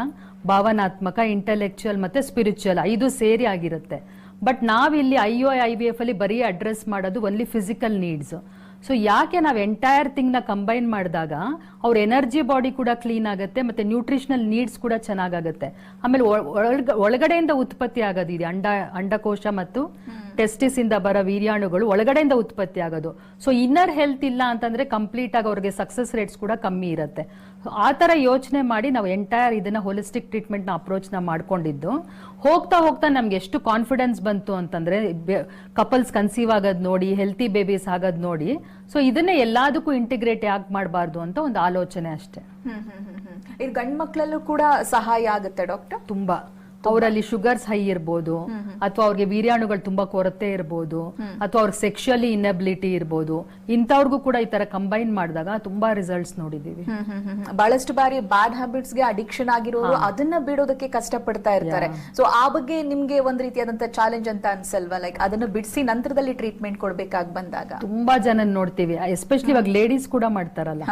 S2: ಭಾವನಾತ್ಮಕ ಇಂಟೆಲೆಕ್ಚುಯಲ್ ಮತ್ತೆ ಸ್ಪಿರಿಚುವಲ್ ಐದು ಸೇರಿ ಆಗಿರುತ್ತೆ. ಬಟ್ ನಾವಿಲ್ಲಿ I O I V F ಅಲ್ಲಿ ಬರೀ ಅಡ್ರೆಸ್ ಮಾಡೋದು ಒನ್ಲಿ ಫಿಸಿಕಲ್ ನೀಡ್ಸ್ ಸೊ ಯಾಕೆ ನಾವು ಎಂಟೈರ್ ಥಿಂಗ್ನ ಕಂಬೈನ್ ಮಾಡಿದಾಗ ಅವ್ರ ಎನರ್ಜಿ ಬಾಡಿ ಕೂಡ ಕ್ಲೀನ್ ಆಗುತ್ತೆ ಮತ್ತೆ ನ್ಯೂಟ್ರಿಷನಲ್ ನೀಡ್ಸ್ ಕೂಡ ಚೆನ್ನಾಗಾಗುತ್ತೆ. ಆಮೇಲೆ ಒಳ- ಒಳಗಡೆಯಿಂದ ಉತ್ಪತ್ತಿ ಆಗೋದಿದೆ ಅಂಡ ಅಂಡಕೋಶ ಮತ್ತು ಟೆಸ್ಟಿಸ್ ಇಂದ ಬರೋ ವೀರ್ಯಾಣುಗಳು ಒಳಗಡೆಯಿಂದ ಉತ್ಪತ್ತಿ ಆಗೋದು. ಸೊ ಇನ್ನರ್ ಹೆಲ್ತ್ ಇಲ್ಲ ಅಂತಂದ್ರೆ ಕಂಪ್ಲೀಟ್ ಆಗಿ ಅವ್ರಿಗೆ ಸಕ್ಸಸ್ ರೇಟ್ಸ್ ಕೂಡ ಕಮ್ಮಿ ಇರುತ್ತೆ. ಆ ಥರ ಯೋಚನೆ ಮಾಡಿ ನಾವು ಎಂಟೈರ್ ಇದನ್ನ ಹೋಲಿಸ್ಟಿಕ್ ಟ್ರೀಟ್ಮೆಂಟ್ನ ಅಪ್ರೋಚ್ನ ಮಾಡ್ಕೊಂಡಿದ್ದು. ಹೋಗ್ತಾ ಹೋಗ್ತಾ ನಮ್ಗೆ ಎಷ್ಟು ಕಾನ್ಫಿಡೆನ್ಸ್ ಬಂತು ಅಂತಂದ್ರೆ ಕಪಲ್ಸ್ ಕನ್ಸೀವ್ ಆಗೋದ್ ನೋಡಿ ಹೆಲ್ತಿ ಬೇಬೀಸ್ ಆಗೋದ್ ನೋಡಿ. ಸೊ ಇದನ್ನೇ ಎಲ್ಲದಕ್ಕೂ ಇಂಟಿಗ್ರೇಟ್ ಯಾಕೆ ಮಾಡಬಾರ್ದು ಅಂತ ಒಂದು ಆಲೋಚನೆ ಅಷ್ಟೇ.
S1: ಹ್ಮ್ ಹ್ಮ್ ಹ್ಮ್ ಹ್ಮ್. ಇದು ಗಂಡ್ ಮಕ್ಕಳಲ್ಲೂ ಕೂಡ ಸಹಾಯ ಆಗುತ್ತೆ ಡಾಕ್ಟರ್?
S2: ತುಂಬಾ. ಅವರಲ್ಲಿ ಶುಗರ್ಸ್ ಹೈ ಇರ್ಬೋದು ಅಥವಾ ಅವ್ರಿಗೆ ವೀರ್ಯಾಣುಗಳು ತುಂಬಾ ಕೊರತೆ ಇರ್ಬೋದು ಅಥವಾ ಅವ್ರಿಗೆ ಸೆಕ್ಷುಯಲಿ ಇನ್ಎಬಿಲಿಟಿ ಇರ್ಬೋದು ಇಂಥವ್ರಿಗೂ ಕೂಡ ಈ ತರ ಕಂಬೈನ್ ಮಾಡಿದಾಗ ತುಂಬಾ ರಿಸಲ್ಟ್ಸ್ ನೋಡಿದೀವಿ.
S1: ಬಹಳಷ್ಟು ಬಾರಿ ಬ್ಯಾಡ್ ಹ್ಯಾಬಿಟ್ಸ್ಗೆ ಅಡಿಕ್ಷನ್ ಆಗಿರೋರು ಅದನ್ನ ಬಿಡೋದಕ್ಕೆ ಕಷ್ಟಪಡ್ತಾ ಇರ್ತಾರೆ. ಸೊ ಆ ಬಗ್ಗೆ ನಿಮ್ಗೆ ಒಂದ್ ರೀತಿಯಾದಂತ ಚಾಲೆಂಜ್ ಅಂತ ಅನ್ಸಲ್ವಾ? ಲೈಕ್ ಅದನ್ನ ಬಿಡಿಸಿ ನಂತರದಲ್ಲಿ ಟ್ರೀಟ್ಮೆಂಟ್ ಕೊಡ್ಬೇಕಾಗಿ ಬಂದಾಗ.
S2: ತುಂಬಾ ಜನ ನೋಡ್ತೀವಿ. ಎಸ್ಪೆಷಲಿ ಇವಾಗ ಲೇಡೀಸ್ ಕೂಡ ಮಾಡ್ತಾರಲ್ಲ.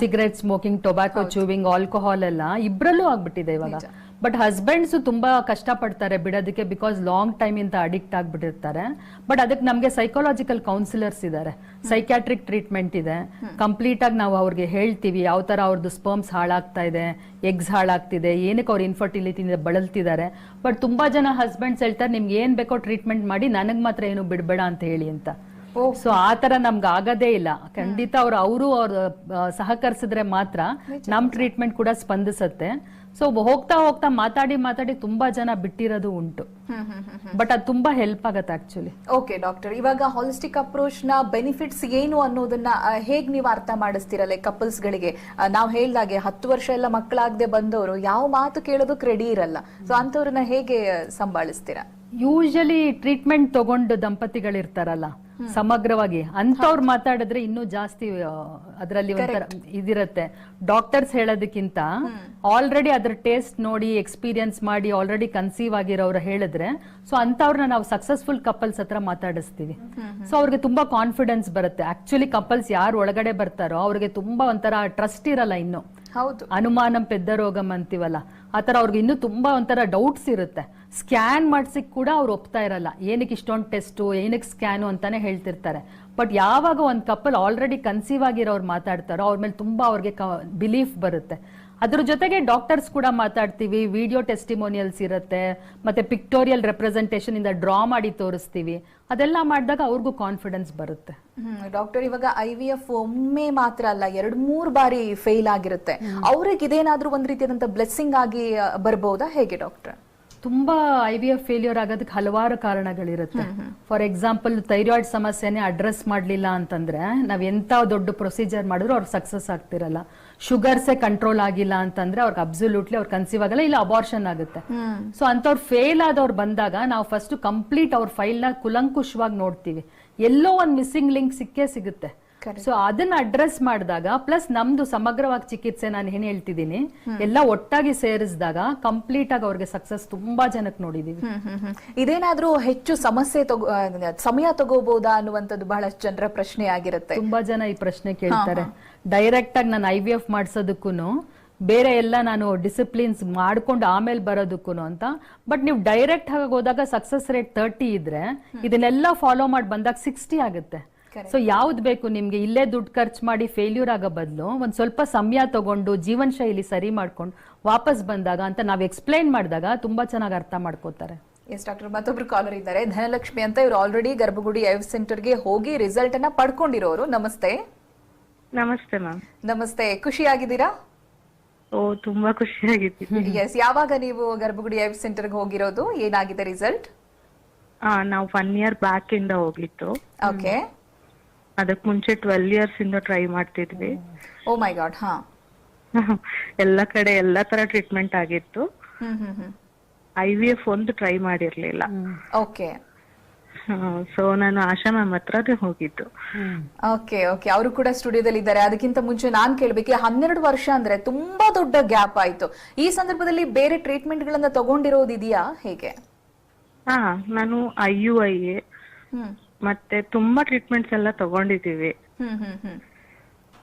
S2: Cigarette smoking tobacco chewing alcohol ಎಲ್ಲ ಇಬ್ರಲ್ಲೂ ಆಗ್ಬಿಟ್ಟಿದೆ ಇವಾಗ. ಬಟ್ ಹಸ್ಬೆಂಡ್ಸ್ ತುಂಬಾ ಕಷ್ಟ ಪಡ್ತಾರೆ ಬಿಡೋದಕ್ಕೆ ಬಿಕಾಸ್ ಲಾಂಗ್ ಟೈಮ್ ಇಂದ ಅಡಿಕ್ಟ್ ಆಗಿಬಿಟ್ಟಿರ್ತಾರೆ. ಬಟ್ ಅದಕ್ಕೆ ನಮಗೆ ಸೈಕಾಲಜಿಕಲ್ ಕೌನ್ಸಿಲರ್ಸ್ ಇದ್ದಾರೆ ಸೈಕ್ಯಾಟ್ರಿಕ್ ಟ್ರೀಟ್ಮೆಂಟ್ ಇದೆ. ಕಂಪ್ಲೀಟ್ ಆಗಿ ನಾವು ಅವ್ರಿಗೆ ಹೇಳ್ತೀವಿ ಯಾವ ತರ ಅವ್ರದ್ದು ಸ್ಪರ್ಮ್ಸ್ ಹಾಳಾಗ್ತಾ ಇದೆ ಎಗ್ಸ್ ಹಾಳಾಗ್ತಿದೆ ಏನಕ್ಕೆ ಅವ್ರು ಇನ್ಫರ್ಟಿಲಿಟಿಯಿಂದ ಬಳಲ್ತಿದ್ದಾರೆ. ಬಟ್ ತುಂಬಾ ಜನ ಹಸ್ಬೆಂಡ್ಸ್ ಹೇಳ್ತಾರೆ ನಿಮ್ಗೆ ಏನ್ ಬೇಕೋ ಟ್ರೀಟ್ಮೆಂಟ್ ಮಾಡಿ ನನಗ್ ಮಾತ್ರ ಏನು ಬಿಡ್ಬೇಡ ಅಂತ ಹೇಳಿ ಅಂತ. ಸೊ ಆ ತರ ನಮ್ಗೆ ಆಗದೇ ಇಲ್ಲ. ಖಂಡಿತ ಅವ್ರು ಅವರು ಅವ್ರ ಸಹಕರಿಸಿದ್ರೆ ಮಾತ್ರ ನಮ್ ಟ್ರೀಟ್ಮೆಂಟ್ ಕೂಡ ಸ್ಪಂದಿಸತ್ತೆ. ಸೊ ಹೋಗ್ತಾ ಹೋಗ್ತಾ ಮಾತಾಡಿ ಮಾತಾಡಿ ತುಂಬಾ ಜನ ಬಿಟ್ಟಿರೋದು ಉಂಟು. ಬಟ್ ಅದು ತುಂಬಾ ಹೆಲ್ಪ್ ಆಗತ್ತೆ ಆಕ್ಚುಲಿ
S1: ಓಕೆ ಡಾಕ್ಟರ್ ಇವಾಗ ಹಾಲಿಸ್ಟಿಕ್ ಅಪ್ರೋಚ್ನ ಬೆನಿಫಿಟ್ಸ್ ಏನು ಅನ್ನೋದನ್ನ ಹೇಗ್ ನೀವು ಅರ್ಥ ಮಾಡಿಸ್ತೀರಲ್ಲ ಕಪಲ್ಸ್ ಗಳಿಗೆ ನಾವು ನಾವ್ ಹೇಳ್ದಾಗೆ ಹತ್ತು ವರ್ಷ ಎಲ್ಲ ಮಕ್ಕಳಾಗದೆ ಬಂದವರು ಯಾವ ಮಾತು ಕೇಳೋದು ರೆಡಿ ಇರಲ್ಲ. ಸೊ ಅಂತವ್ರನ್ನ ಹೇಗೆ ಸಂಭಾಳಿಸ್ತೀರಾ?
S2: ಯೂಶಲಿ ಟ್ರೀಟ್ಮೆಂಟ್ ತಗೊಂಡು ದಂಪತಿಗಳಿರ್ತಾರಲ್ಲ. ಸಮಗ್ರವಾಗಿ. ಅಂತವ್ರು ಮಾತಾಡಿದ್ರೆ ಇನ್ನೂ ಜಾಸ್ತಿ ಅದರಲ್ಲಿ ಒಂಥರ ಇದಿರತ್ತೆ. ಡಾಕ್ಟರ್ಸ್ ಹೇಳೋದಕ್ಕಿಂತ ಆಲ್ರೆಡಿ ಅದ್ರ ಟೇಸ್ಟ್ ನೋಡಿ ಎಕ್ಸ್ಪೀರಿಯನ್ಸ್ ಮಾಡಿ ಆಲ್ರೆಡಿ ಕನ್ಸೀವ್ ಆಗಿರೋರು ಹೇಳಿದ್ರೆ ಸೊ ಅಂತವ್ರನ್ನ ನಾವು ಸಕ್ಸಸ್ಫುಲ್ ಕಪಲ್ಸ್ ಹತ್ರ ಮಾತಾಡಿಸ್ತೀವಿ. ಸೊ ಅವ್ರಿಗೆ ತುಂಬಾ ಕಾನ್ಫಿಡೆನ್ಸ್ ಬರುತ್ತೆ. ಆಕ್ಚುಲಿ ಕಪಲ್ಸ್ ಯಾರು ಒಳಗಡೆ ಬರ್ತಾರೋ ಅವ್ರಿಗೆ ತುಂಬಾ ಒಂಥರ ಟ್ರಸ್ಟ್ ಇರಲ್ಲ ಇನ್ನು.
S1: ಹೌದು.
S2: ಅನುಮಾನಂ ಪೆದ್ದ ರೋಗಂ ಅಂತೀವಲ್ಲ ಆತರ ಅವ್ರಿಗೆ ಇನ್ನು ತುಂಬಾ ಒಂಥರ ಡೌಟ್ಸ್ ಇರುತ್ತೆ. ಸ್ಕ್ಯಾನ್ ಮಾಡ್ಸಿಕ್ ಕೂಡ ಅವ್ರು ಒಪ್ತಾ ಇರಲ್ಲ. ಏನಕ್ಕೆ ಇಷ್ಟೊಂದು ಟೆಸ್ಟು ಏನಕ್ಕೆ ಸ್ಕ್ಯಾನು ಅಂತಾನೆ ಹೇಳ್ತಿರ್ತಾರೆ. ಬಟ್ ಯಾವಾಗ ಒಂದು ಕಪಲ್ ಆಲ್ರೆಡಿ ಕನ್ಸೀವ್ ಆಗಿರೋರು ಮಾತಾಡ್ತಾರೋ ಅವ್ರ ಮೇಲೆ ತುಂಬ ಅವ್ರಿಗೆ ಕ ಬಿಲೀಫ್ ಬರುತ್ತೆ. ಅದ್ರ ಜೊತೆಗೆ ಡಾಕ್ಟರ್ಸ್ ಕೂಡ ಮಾತಾಡ್ತೀವಿ ವಿಡಿಯೋ ಟೆಸ್ಟಿಮೋನಿಯಲ್ಸ್ ಇರುತ್ತೆ ಮತ್ತೆ ಪಿಕ್ಟೋರಿಯಲ್ ರೆಪ್ರೆಸೆಂಟೇಷನ್ ಇಂದ ಡ್ರಾ ಮಾಡಿ ತೋರಿಸ್ತೀವಿ. ಅದೆಲ್ಲ ಮಾಡಿದಾಗ ಅವ್ರಿಗೂ ಕಾನ್ಫಿಡೆನ್ಸ್ ಬರುತ್ತೆ.
S1: ಡಾಕ್ಟರ್ ಇವಾಗ ಐ ವಿ ಎಫ್ ಒಮ್ಮೆ ಮಾತ್ರ ಅಲ್ಲ ಎರಡ್ ಮೂರು ಬಾರಿ ಫೇಲ್ ಆಗಿರುತ್ತೆ. ಅವ್ರಿಗೆ ಇದೇನಾದ್ರೂ ಒಂದ್ ರೀತಿಯಾದಂತ ಬ್ಲೆಸ್ಸಿಂಗ್ ಆಗಿ ಬರ್ಬಹುದಾ ಹೇಗೆ ಡಾಕ್ಟರ್?
S2: ತುಂಬಾ ಐ ವಿ ಎಫ್ ಫೇಲ್ಯೂರ್ ಆಗೋದಕ್ಕೆ ಹಲವಾರು ಕಾರಣಗಳಿರುತ್ತೆ. ಫಾರ್ ಎಕ್ಸಾಂಪಲ್ ಥೈರಾಯ್ಡ್ ಸಮಸ್ಯೆನೆ ಅಡ್ರೆಸ್ ಮಾಡಲಿಲ್ಲ ಅಂತಂದ್ರೆ ನಾವ್ ಎಂತ ದೊಡ್ಡ ಪ್ರೊಸೀಜರ್ ಮಾಡಿದ್ರು ಅವ್ರು ಸಕ್ಸಸ್ ಆಗ್ತಿರಲ್ಲ. ಶುಗರ್ಸೇ ಕಂಟ್ರೋಲ್ ಆಗಿಲ್ಲ ಅಂತಂದ್ರೆ ಅವ್ರಿಗೆ ಅಬ್ಸಲ್ಯೂಟ್ಲಿ ಅವ್ರು ಕನ್ಸೀವ್ ಆಗಲ್ಲ ಇಲ್ಲ ಅಬಾರ್ಷನ್ ಆಗುತ್ತೆ. ಸೊ ಅಂತವ್ರು ಫೇಲ್ ಆದವ್ರು ಬಂದಾಗ ನಾವು ಫಸ್ಟ್ ಕಂಪ್ಲೀಟ್ ಅವ್ರ ಫೈಲ್ನ ಕುಲಂಕುಷವಾಗಿ ನೋಡ್ತೀವಿ. ಎಲ್ಲೋ ಒಂದ್ ಮಿಸ್ಸಿಂಗ್ ಲಿಂಕ್ ಸಿಕ್ಕೇ ಸಿಗುತ್ತೆ. ಸೊ ಅದನ್ನ ಅಡ್ರೆಸ್ ಮಾಡಿದಾಗ ಪ್ಲಸ್ ನಮ್ದು ಸಮಗ್ರವಾಗಿ ಚಿಕಿತ್ಸೆ ನಾನು ಏನ್ ಹೇಳ್ತಿದ್ದೀನಿ ಎಲ್ಲ ಒಟ್ಟಾಗಿ ಸೇರಿಸಿದಾಗ ಕಂಪ್ಲೀಟ್ ಆಗಿ ಅವ್ರಿಗೆ ಸಕ್ಸಸ್ ತುಂಬಾ ಜನಕ್ಕೆ ನೋಡಿದೀವಿ.
S1: ಇದೇನಾದ್ರೂ ಹೆಚ್ಚು ಸಮಸ್ಯೆ ತಗೋ ಸಮಯ ತಗೋಬಹುದಾ ಅನ್ನುವಂಥದ್ದು ಬಹಳಷ್ಟು ಜನರ ಪ್ರಶ್ನೆ ಆಗಿರುತ್ತೆ.
S2: ತುಂಬಾ ಜನ ಈ ಪ್ರಶ್ನೆ ಕೇಳ್ತಾರೆ. ಡೈರೆಕ್ಟ್ ಆಗಿ ನಾನು ಐ ವಿ ಎಫ್ ಮಾಡಿಸೋದಕ್ಕೂ ಬೇರೆ ಎಲ್ಲ ನಾನು ಡಿಸಿಪ್ಲಿನ್ಸ್ ಮಾಡ್ಕೊಂಡು ಆಮೇಲೆ ಬರೋದಕ್ಕೂ ಅಂತ ಬಟ್ ನೀವು ಡೈರೆಕ್ಟ್ ಆಗಿ ಹೋದಾಗ ಸಕ್ಸಸ್ ರೇಟ್ ತರ್ಟಿ ಇದ್ರೆ ಇದನ್ನೆಲ್ಲ ಫಾಲೋ ಮಾಡಿ ಬಂದಾಗ ಸಿಕ್ಸ್ಟಿ ಆಗುತ್ತೆ. ಸೊ ಯಾವ್ದು ಬೇಕು ನಿಮ್ಗೆ? ಇಲ್ಲೇ ದುಡ್ಡು ಖರ್ಚು ಮಾಡಿ ಫೇಲ್ಯೂರ್ ಆಗೋ ಬದಲು ಒಂದ್ ಸ್ವಲ್ಪ ಸಮಯ ತಗೊಂಡು ಜೀವನ ಶೈಲಿ ಸರಿ ಮಾಡ್ಕೊಂಡು ವಾಪಸ್ ಬಂದಾಗ ಅಂತ ನಾವು ಎಕ್ಸ್ಪ್ಲೈನ್ ಮಾಡಿದಾಗ ತುಂಬಾ ಚೆನ್ನಾಗಿ ಅರ್ಥ ಮಾಡ್ಕೋತಾರೆ.
S1: ಎಸ್ ಡಾಕ್ಟರ್ ಮತ್ತೊಬ್ರು ಕಾಲರ್ ಇದ್ದಾರೆ. ಧನಲಕ್ಷ್ಮಿ ಅಂತ ಇವರು ಆಲ್ರೆಡಿ ಗರ್ಭಗುಡಿ ಐವ್ ಸೆಂಟರ್ಗೆ ಹೋಗಿ ರಿಸಲ್ಟ್ ಅನ್ನ ಪಡ್ಕೊಂಡಿರೋರು. ನಮಸ್ತೆ.
S5: ನಮಸ್ತೆ ಮ್ಯಾಮ್.
S1: ನಮಸ್ತೆ. ಖುಷಿಯಾಗಿದ್ದೀರಾ?
S5: ಓ ತುಂಬಾ ಖುಷಿಯಾಗಿದ್ದೀನಿ.
S1: ಎಸ್ ಯಾವಾಗ ನೀವು ಗರ್ಭಗುಡಿ ಐವ್ ಸೆಂಟರ್ಗೆ ಹೋಗಿರೋದು? ಏನಾಗಿದೆ ರಿಸಲ್ಟ್
S5: ಆ ನಾವು ಒನ್ ಇಯರ್ ಬ್ಯಾಕ್ ಇಂದ ಹೋಗಿತ್ತು
S1: ಓಕೆ
S5: ಅದಕ್ ಮುಂಚೆ ಟ್ವೆಲ್ ಇಯರ್ಸ್ ಇಂದ ಟ್ರೈ ಮಾಡ್ತಿದ್ವಿ.
S1: ಓ ಮೈ ಗಾಡ್ ಹಾ.
S5: ಎಲ್ಲ ಕಡೆ ಎಲ್ಲಾ ತರ ಟ್ರೀಟ್ಮೆಂಟ್ ಆಗಿತ್ತು.
S1: ಹ್ಮ್ ಹ್ಮ್ ಹ್ಮ್.
S5: ಐ ವಿ ಎಫ್ ಒಂದು ಟ್ರೈ ಮಾಡಿರ್ಲಿಲ್ಲ.
S1: ಓಕೆ
S5: ಸೊ ನಾನು ಆಶಾ ಮ್ಯಾಮ್ ಹತ್ರನೇ ಹೋಗಿದ್ದು.
S1: ಓಕೆ ಓಕೆ ಅವರು ಕೂಡ ಸ್ಟುಡಿಯೋದಲ್ಲಿ ಇದ್ದಾರೆ ಅದಕ್ಕಿಂತ ಮುಂಚೆ ನಾನ್ ಕೇಳ್ಬೇಕು. ಹನ್ನೆರಡು ವರ್ಷ ಅಂದ್ರೆ ತುಂಬಾ ದೊಡ್ಡ ಗ್ಯಾಪ್ ಆಯ್ತು. ಈ ಸಂದರ್ಭದಲ್ಲಿ ಬೇರೆ ಟ್ರೀಟ್ಮೆಂಟ್ ಗಳನ್ನ ತಗೊಂಡಿರೋದಿದೆಯಾ? ಹೇಗೆ?
S5: ಹಾ ನಾನು ಐ ಯು ಐ ಎ
S1: ಹ್ಮ್.
S5: ಮತ್ತೆ ತುಂಬಾ ಟ್ರೀಟ್ಮೆಂಟ್ಸ್ ಎಲ್ಲ ತಗೊಂಡಿದೀವಿ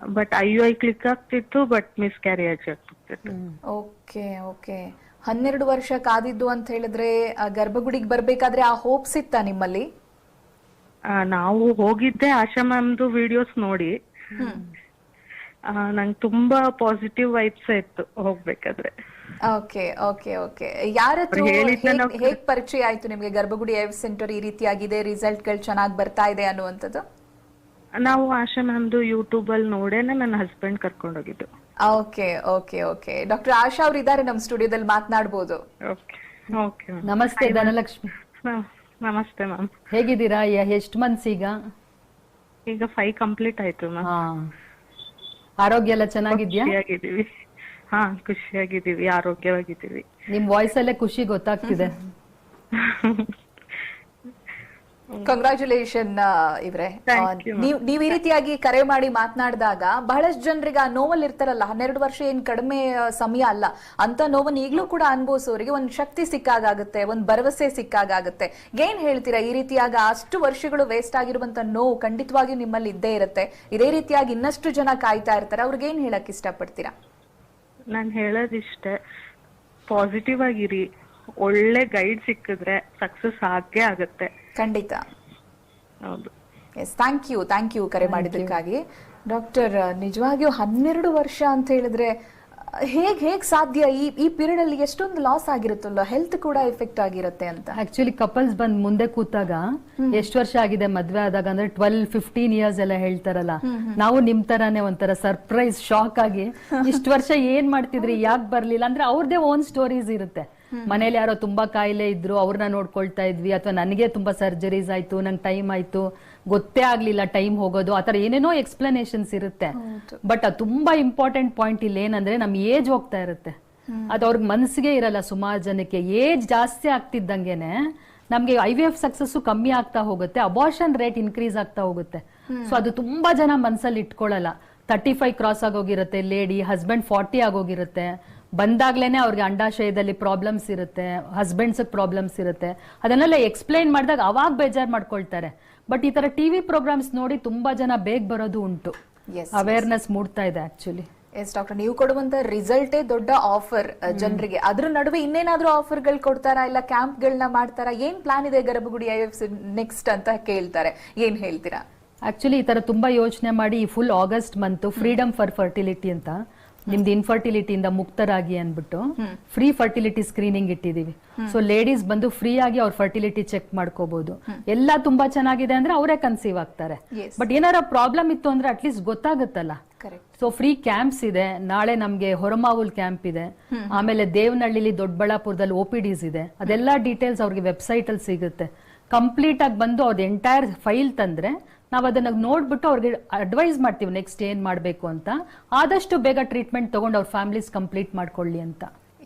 S5: but I U I click ಆಗ್ತಿತ್ತು ಬಟ್ ಮಿಸ್ ಕ್ಯಾರಿಯೇಜ್ ಆಗ್ತಿತ್ತು
S1: ಓಕೆ ಓಕೆ. ಹನ್ನೆರಡು ವರ್ಷ ಕಾದಿದ್ದು ಅಂತ ಹೇಳಿದ್ರೆ ಗರ್ಭಗುಡಿಗೆ ಬರ್ಬೇಕಾದ್ರೆ ಆ ಹೋಪ್ಸ್ ಇತ್ತಾ ನಿಮ್ಮಲ್ಲಿ?
S5: ನಾವು ಹೋಗಿದ್ದೆ ಆಶಾ ಮ್ಯಾಮ್ದು ವಿಡಿಯೋಸ್ ನೋಡಿ. ಆ, ನಂಗೆ ತುಂಬಾ ಪಾಸಿಟಿವ್ ವೈಬ್ಸ್ ಇತ್ತು ಹೋಗ್ಬೇಕಾದ್ರೆ.
S1: ಓಕೆ ಓಕೆ ಓಕೆ
S5: ಯಾರತ್ರ
S1: ಹೇಗ್ ಪರಿಚಯ ಆಯ್ತು ನಿಮ್ಗೆ? ಗರ್ಭಗುಡಿ ಐವ್ ಸೆಂಟರ್ ಈ ರೀತಿಯಾಗಿದೆ ರಿಸಲ್ಟ್ಗಳು ಚೆನ್ನಾಗಿ ಬರ್ತಾ ಇದೆ ಅನ್ನುವಂಥದ್ದು?
S5: ನಾವು ಆಶಾ ಮ್ಯಾಮ್ದು ಯೂಟ್ಯೂಬ್ ಅಲ್ಲಿ ನೋಡೇನೆ ನನ್ನ ಹಸ್ಬೆಂಡ್ ಕರ್ಕೊಂಡು ಹೋಗಿದ್ದು
S1: okay okay okay doctor Asha ಅವ್ರು ಇದ್ದಾರೆ ನಮ್ಮ ಸ್ಟುಡಿಯೋದಲ್ಲಿ ಮಾತನಾಡಬಹುದು
S5: ಓಕೆ ಓಕೆ
S2: ನಮಸ್ತೆ ಧನಲಕ್ಷ್ಮಿ.
S5: ನಮಸ್ತೆ ಮ್ಯಾಮ್
S2: ಹೇಗಿದ್ದೀರಾ? ಎಷ್ಟು ಮಂತ್ಸ್ ಈಗ?
S5: ಈಗ ಫೈವ್ ಕಂಪ್ಲೀಟ್ ಆಯ್ತು ಮ್ಯಾಮ್
S2: ಆರೋಗ್ಯ ಎಲ್ಲ ಚೆನ್ನಾಗಿದ್ಯಾ?
S5: ಹಾ ಖುಷಿಯಾಗಿದ್ದೀವಿ ಆರೋಗ್ಯವಾಗಿದ್ದೀವಿ.
S2: ನಿಮ್ ವಾಯ್ಸ್ ಅಲ್ಲೇ ಖುಷಿ ಗೊತ್ತಾಗ್ತಿದೆ.
S1: ಕಂಗ್ರಾಚುಲೇಷನ್ ಇವ್ರೆ.
S5: Thank you, ma'am.
S1: ನೀವ್ ನೀವ್ ಈ ರೀತಿಯಾಗಿ ಕರೆ ಮಾಡಿ ಮಾತನಾಡಿದಾಗ ಬಹಳಷ್ಟು ಜನರಿಗೆ ಆ ನೋವಲ್ಲಿ ಇರ್ತಾರಲ್ಲ ಹನ್ನೆರಡು ವರ್ಷ ಏನ್ ಕಡಿಮೆ ಆ, ಸಮಯ ಅಲ್ಲ ಅಂತ ನೋವನ್ನ ಈಗಲೂ ಕೂಡ ಅನುಭವಿಸೋರಿಗೆ ಒಂದ್ ಶಕ್ತಿ ಸಿಕ್ಕಾಗುತ್ತೆ ಒಂದ್ ಭರವಸೆ ಸಿಕ್ಕಾಗುತ್ತೆ ಏನ್ ಹೇಳ್ತೀರಾ ಈ ರೀತಿಯಾಗ ಅಷ್ಟು ವರ್ಷಗಳು ವೇಸ್ಟ್ ಆಗಿರುವಂತ ನೋವು ಖಂಡಿತವಾಗಿಯೂ ನಿಮ್ಮಲ್ಲಿ ಇದ್ದೇ ಇರುತ್ತೆ. ಇದೇ ರೀತಿಯಾಗಿ ಇನ್ನಷ್ಟು ಜನ ಕಾಯ್ತಾ ಇರ್ತಾರೆ. ಅವ್ರಿಗೆ ಏನ್ ಹೇಳಕ್ ಇಷ್ಟಪಡ್ತೀರಾ?
S5: ನಾನು ಹೇಳೋದಿಷ್ಟೇ ಪಾಸಿಟಿವ್ ಆಗಿರಿ. ಒಳ್ಳೆ ಗೈಡ್ ಸಿಕ್ಕಿದ್ರೆ ಸಕ್ಸಸ್ ಆಗೇ ಆಗತ್ತೆ.
S1: ಖಂಡಿತ.
S5: ಹೌದು.
S1: Yes thank you thank you ಕರೆ ಮಾಡಿದ್ದಕ್ಕಾಗಿ. ಡಾಕ್ಟರ್ ನಿಜವಾಗಿಯೂ ಹನ್ನೆರಡು ವರ್ಷ ಅಂತ ಹೇಳಿದ್ರೆ ಹೇಗ್ ಹೇಗ್ ಸಾಧ್ಯ ಈ ಈ ಪೀರಿಯಡ್ ಅಲ್ಲಿ ಎಷ್ಟೊಂದು ಲಾಸ್ ಆಗಿರುತ್ತಲ್ಲ ಹೆಲ್ತ್ ಕೂಡ ಎಫೆಕ್ಟ್ ಆಗಿರುತ್ತೆ ಅಂತ.
S2: ಆಕ್ಚುಲಿ ಕಪಲ್ಸ್ ಬಂದ್ ಮುಂದೆ ಕೂತಾಗ ಎಷ್ಟು ವರ್ಷ ಆಗಿದೆ ಮದ್ವೆ ಆದಾಗ ಅಂದ್ರೆ ಟ್ವೆಲ್ ಫಿಫ್ಟೀನ್ ಇಯರ್ಸ್ ಎಲ್ಲ ಹೇಳ್ತಾರಲ್ಲ. ನಾವು ನಿಮ್ ತರಾನೇ ಒಂಥರ ಸರ್ಪ್ರೈಸ್ ಶಾಕ್ ಆಗಿ ಇಷ್ಟು ವರ್ಷ ಏನ್ ಮಾಡ್ತಿದ್ರಿ ಯಾಕೆ ಬರ್ಲಿಲ್ಲ? ಅಂದ್ರೆ ಅವ್ರದೇ ಓನ್ ಸ್ಟೋರೀಸ್ ಇರುತ್ತೆ. ಮನೇಲಿ ಯಾರೋ ತುಂಬಾ ಕಾಯಿಲೆ ಇದ್ರು ಅವ್ರನ್ನ ನೋಡ್ಕೊಳ್ತಾ ಇದ್ವಿ ಅಥವಾ ನನಗೆ ತುಂಬಾ ಸರ್ಜರೀಸ್ ಆಯ್ತು ನಂಗೆ ಟೈಮ್ ಆಯ್ತು ಗೊತ್ತೇ ಆಗ್ಲಿಲ್ಲ ಟೈಮ್ ಹೋಗೋದು ಆತರ ಏನೇನೋ ಎಕ್ಸ್ಪ್ಲನೇಷನ್ಸ್ ಇರುತ್ತೆ. ಬಟ್ ಅದು ತುಂಬಾ ಇಂಪಾರ್ಟೆಂಟ್ ಪಾಯಿಂಟ್ ಇಲ್ಲಿ ಏನಂದ್ರೆ ನಮ್ ಏಜ್ ಹೋಗ್ತಾ ಇರುತ್ತೆ. ಅದು ಅವ್ರಿಗೆ ಮನಸ್ಸಿಗೆ ಇರಲ್ಲ ಸುಮಾರು ಜನಕ್ಕೆ. ಏಜ್ ಜಾಸ್ತಿ ಆಗ್ತಿದ್ದಂಗೆನೆ ನಮ್ಗೆ ಐ ವಿ ಎಫ್ ಸಕ್ಸಸ್ ಕಮ್ಮಿ ಆಗ್ತಾ ಹೋಗುತ್ತೆ ಅಬಾರ್ಷನ್ ರೇಟ್ ಇನ್ಕ್ರೀಸ್ ಆಗ್ತಾ ಹೋಗುತ್ತೆ. ಸೊ ಅದು ತುಂಬಾ ಜನ ಮನ್ಸಲ್ಲಿ ಇಟ್ಕೊಳ್ಳಲ್ಲ ತರ್ಟಿ ಫೈವ್ ಕ್ರಾಸ್ ಆಗೋಗಿರುತ್ತೆ ಲೇಡಿ ಹಸ್ಬೆಂಡ್ ಫಾರ್ಟಿ ಆಗೋಗಿರುತ್ತೆ. ಬಂದಾಗ್ಲೇನೆ ಅವ್ರಿಗೆ ಅಂಡಾಶಯದಲ್ಲಿ ಪ್ರಾಬ್ಲಮ್ಸ್ ಇರುತ್ತೆ ಹಸ್ಬೆಂಡ್ಸ್ ಪ್ರಾಬ್ಲಮ್ಸ್ ಇರುತ್ತೆ. ಅದನ್ನೆಲ್ಲ ಎಕ್ಸ್ಪ್ಲೈನ್ ಮಾಡಿದಾಗ ಅವಾಗ ಬೇಜಾರ್ ಮಾಡ್ಕೊಳ್ತಾರೆ. ಬಟ್ ಈ ತರ ಟಿವಿ ಪ್ರೋಗ್ರಾಮ್ಸ್ ನೋಡಿ ತುಂಬಾ ಜನ ಬೇಗ ಬರೋದು ಉಂಟು. ಅವೇರ್ನೆಸ್ ಮೂಡ್ತಾ ಇದೆ ಆಕ್ಚುಲಿ
S1: ಎಸ್ ಡಾಕ್ಟರ್ ನೀವು ಕೊಡುವಂತ ರಿಸಲ್ಟೇ ದೊಡ್ಡ ಆಫರ್ ಜನರಿಗೆ. ಅದ್ರ ನಡುವೆ ಇನ್ನೇನಾದ್ರೂ ಆಫರ್ಗಳು ಕೊಡ್ತಾರಾ ಇಲ್ಲ ಕ್ಯಾಂಪ್ ಗಳನ್ನ ಮಾಡ್ತಾರಾ? ಏನ್ ಪ್ಲಾನ್ ಇದೆ ಗರ್ಭಗುಡಿ ಐ ಎಫ್ ನೆಕ್ಸ್ಟ್ ಅಂತ ಕೇಳ್ತಾರೆ. ಏನ್ ಹೇಳ್ತೀರಾ?
S2: ಆಕ್ಚುಲಿ ಈ ತರ ತುಂಬಾ ಯೋಚನೆ ಮಾಡಿ full August month freedom for fertility ಅಂತ. ನಿಮ್ದು ಇನ್ಫರ್ಟಿಲಿಟಿಯಿಂದ ಮುಕ್ತರಾಗಿ ಅನ್ಬಿಟ್ಟು ಫ್ರೀ ಫರ್ಟಿಲಿಟಿ ಸ್ಕ್ರೀನಿಂಗ್ ಇಟ್ಟಿದೀವಿ. ಸೊ ಲೇಡೀಸ್ ಬಂದು ಫ್ರೀ ಆಗಿ ಅವ್ರ ಫರ್ಟಿಲಿಟಿ ಚೆಕ್ ಮಾಡ್ಕೋಬಹುದು ಎಲ್ಲ ತುಂಬಾ ಚೆನ್ನಾಗಿದೆ ಅಂದ್ರೆ ಅವರೇ ಕನ್ಸೀವ್ ಆಗ್ತಾರೆ. ಬಟ್ ಏನಾರ ಪ್ರಾಬ್ಲಮ್ ಇತ್ತು ಅಂದ್ರೆ ಅಟ್ಲೀಸ್ಟ್ ಗೊತ್ತಾಗುತ್ತಲ್ಲ. ಸೊ ಫ್ರೀ ಕ್ಯಾಂಪ್ಸ್ ಇದೆ. ನಾಳೆ ನಮ್ಗೆ ಹೊರಮಾವುಲ್ ಕ್ಯಾಂಪ್ ಇದೆ. ಆಮೇಲೆ ದೇವನಹಳ್ಳಿಲಿ ದೊಡ್ಡಬಳ್ಳಾಪುರದಲ್ಲಿ ಓಪಿಡಿಸ್ ಇದೆ. ಅದೆಲ್ಲ ಡೀಟೇಲ್ಸ್ ಅವ್ರಿಗೆ ವೆಬ್ಸೈಟ್ ಅಲ್ಲಿ ಸಿಗುತ್ತೆ. ಕಂಪ್ಲೀಟ್ ಆಗಿ ಬಂದು ಅವ್ರದ್ದು ಎಂಟೈರ್ ಫೈಲ್ ತಂದ್ರೆ ನಾವು ಅದನ್ನ ನೋಡ್ಬಿಟ್ಟು ಅವ್ರಿಗೆ ಅಡ್ವೈಸ್ ಮಾಡ್ತೀವಿ ನೆಕ್ಸ್ಟ್ ಏನ್ ಮಾಡಬೇಕು ಅಂತ. ಆದಷ್ಟು ಬೇಗ ಟ್ರೀಟ್ಮೆಂಟ್ ತಗೊಂಡು ಅವ್ರ ಫ್ಯಾಮಿಲೀಸ್ ಕಂಪ್ಲೀಟ್ ಮಾಡ್ಕೊಳ್ಳಿ ಅಂತ.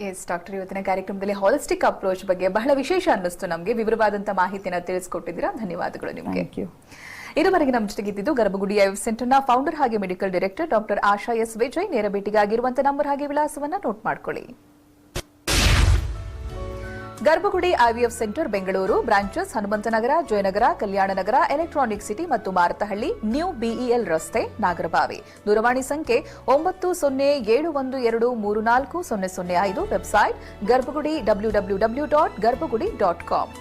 S1: ಎಸ್ ಡಾಕ್ಟರ್ ಇವತ್ತಿನ ಕಾರ್ಯಕ್ರಮದಲ್ಲಿ ಹಾಲಿಸ್ಟಿಕ್ ಅಪ್ರೋಚ್ ಬಗ್ಗೆ ಬಹಳ ವಿಶೇಷ ಅನ್ನಿಸ್ತು ನಮಗೆ. ವಿವರವಾದಂತಹ ಮಾಹಿತಿನ ತಿಳಿಸ್ಕೊಟ್ಟಿದ್ದೀರಾ. ಧನ್ಯವಾದಗಳು ನಿಮಗೆ. ಇದುವರೆಗೆ ನಮ್ಮ ಜೊತೆಗಿದ್ದು ಗರ್ಭಗುಡಿ ಐವ್ ಸೆಂಟರ್ನ ಫೌಂಡರ್ ಹಾಗೆ medical director doctor Asha S Vijay. ನೇರ ಭೇಟಿಗಾಗಿರುವಂತಹ ನಂಬರ್ ಹಾಗೆ ವಿಳಾಸವನ್ನ ನೋಟ್ ಮಾಡ್ಕೊಳ್ಳಿ. Garbhagudi IVF centre, Bengaluru. Branches Hanumanthanagar, Jayanagar, Kalyananagar, electronic city ಮತ್ತು ಮಾರತಹಳ್ಳಿ, ನ್ಯೂ ಬಿಇಎಲ್ ರಸ್ತೆ, ನಾಗರಬಾವಿ. ದೂರವಾಣಿ ಸಂಖ್ಯೆ ಒಂಬತ್ತು ಸೊನ್ನೆ ಏಳು ಒಂದು ಎರಡು ಮೂರು ನಾಲ್ಕು ಸೊನ್ನೆ ಸೊನ್ನೆ ಐದು, website Garbhagudi W W W dot Garbhagudi dot com.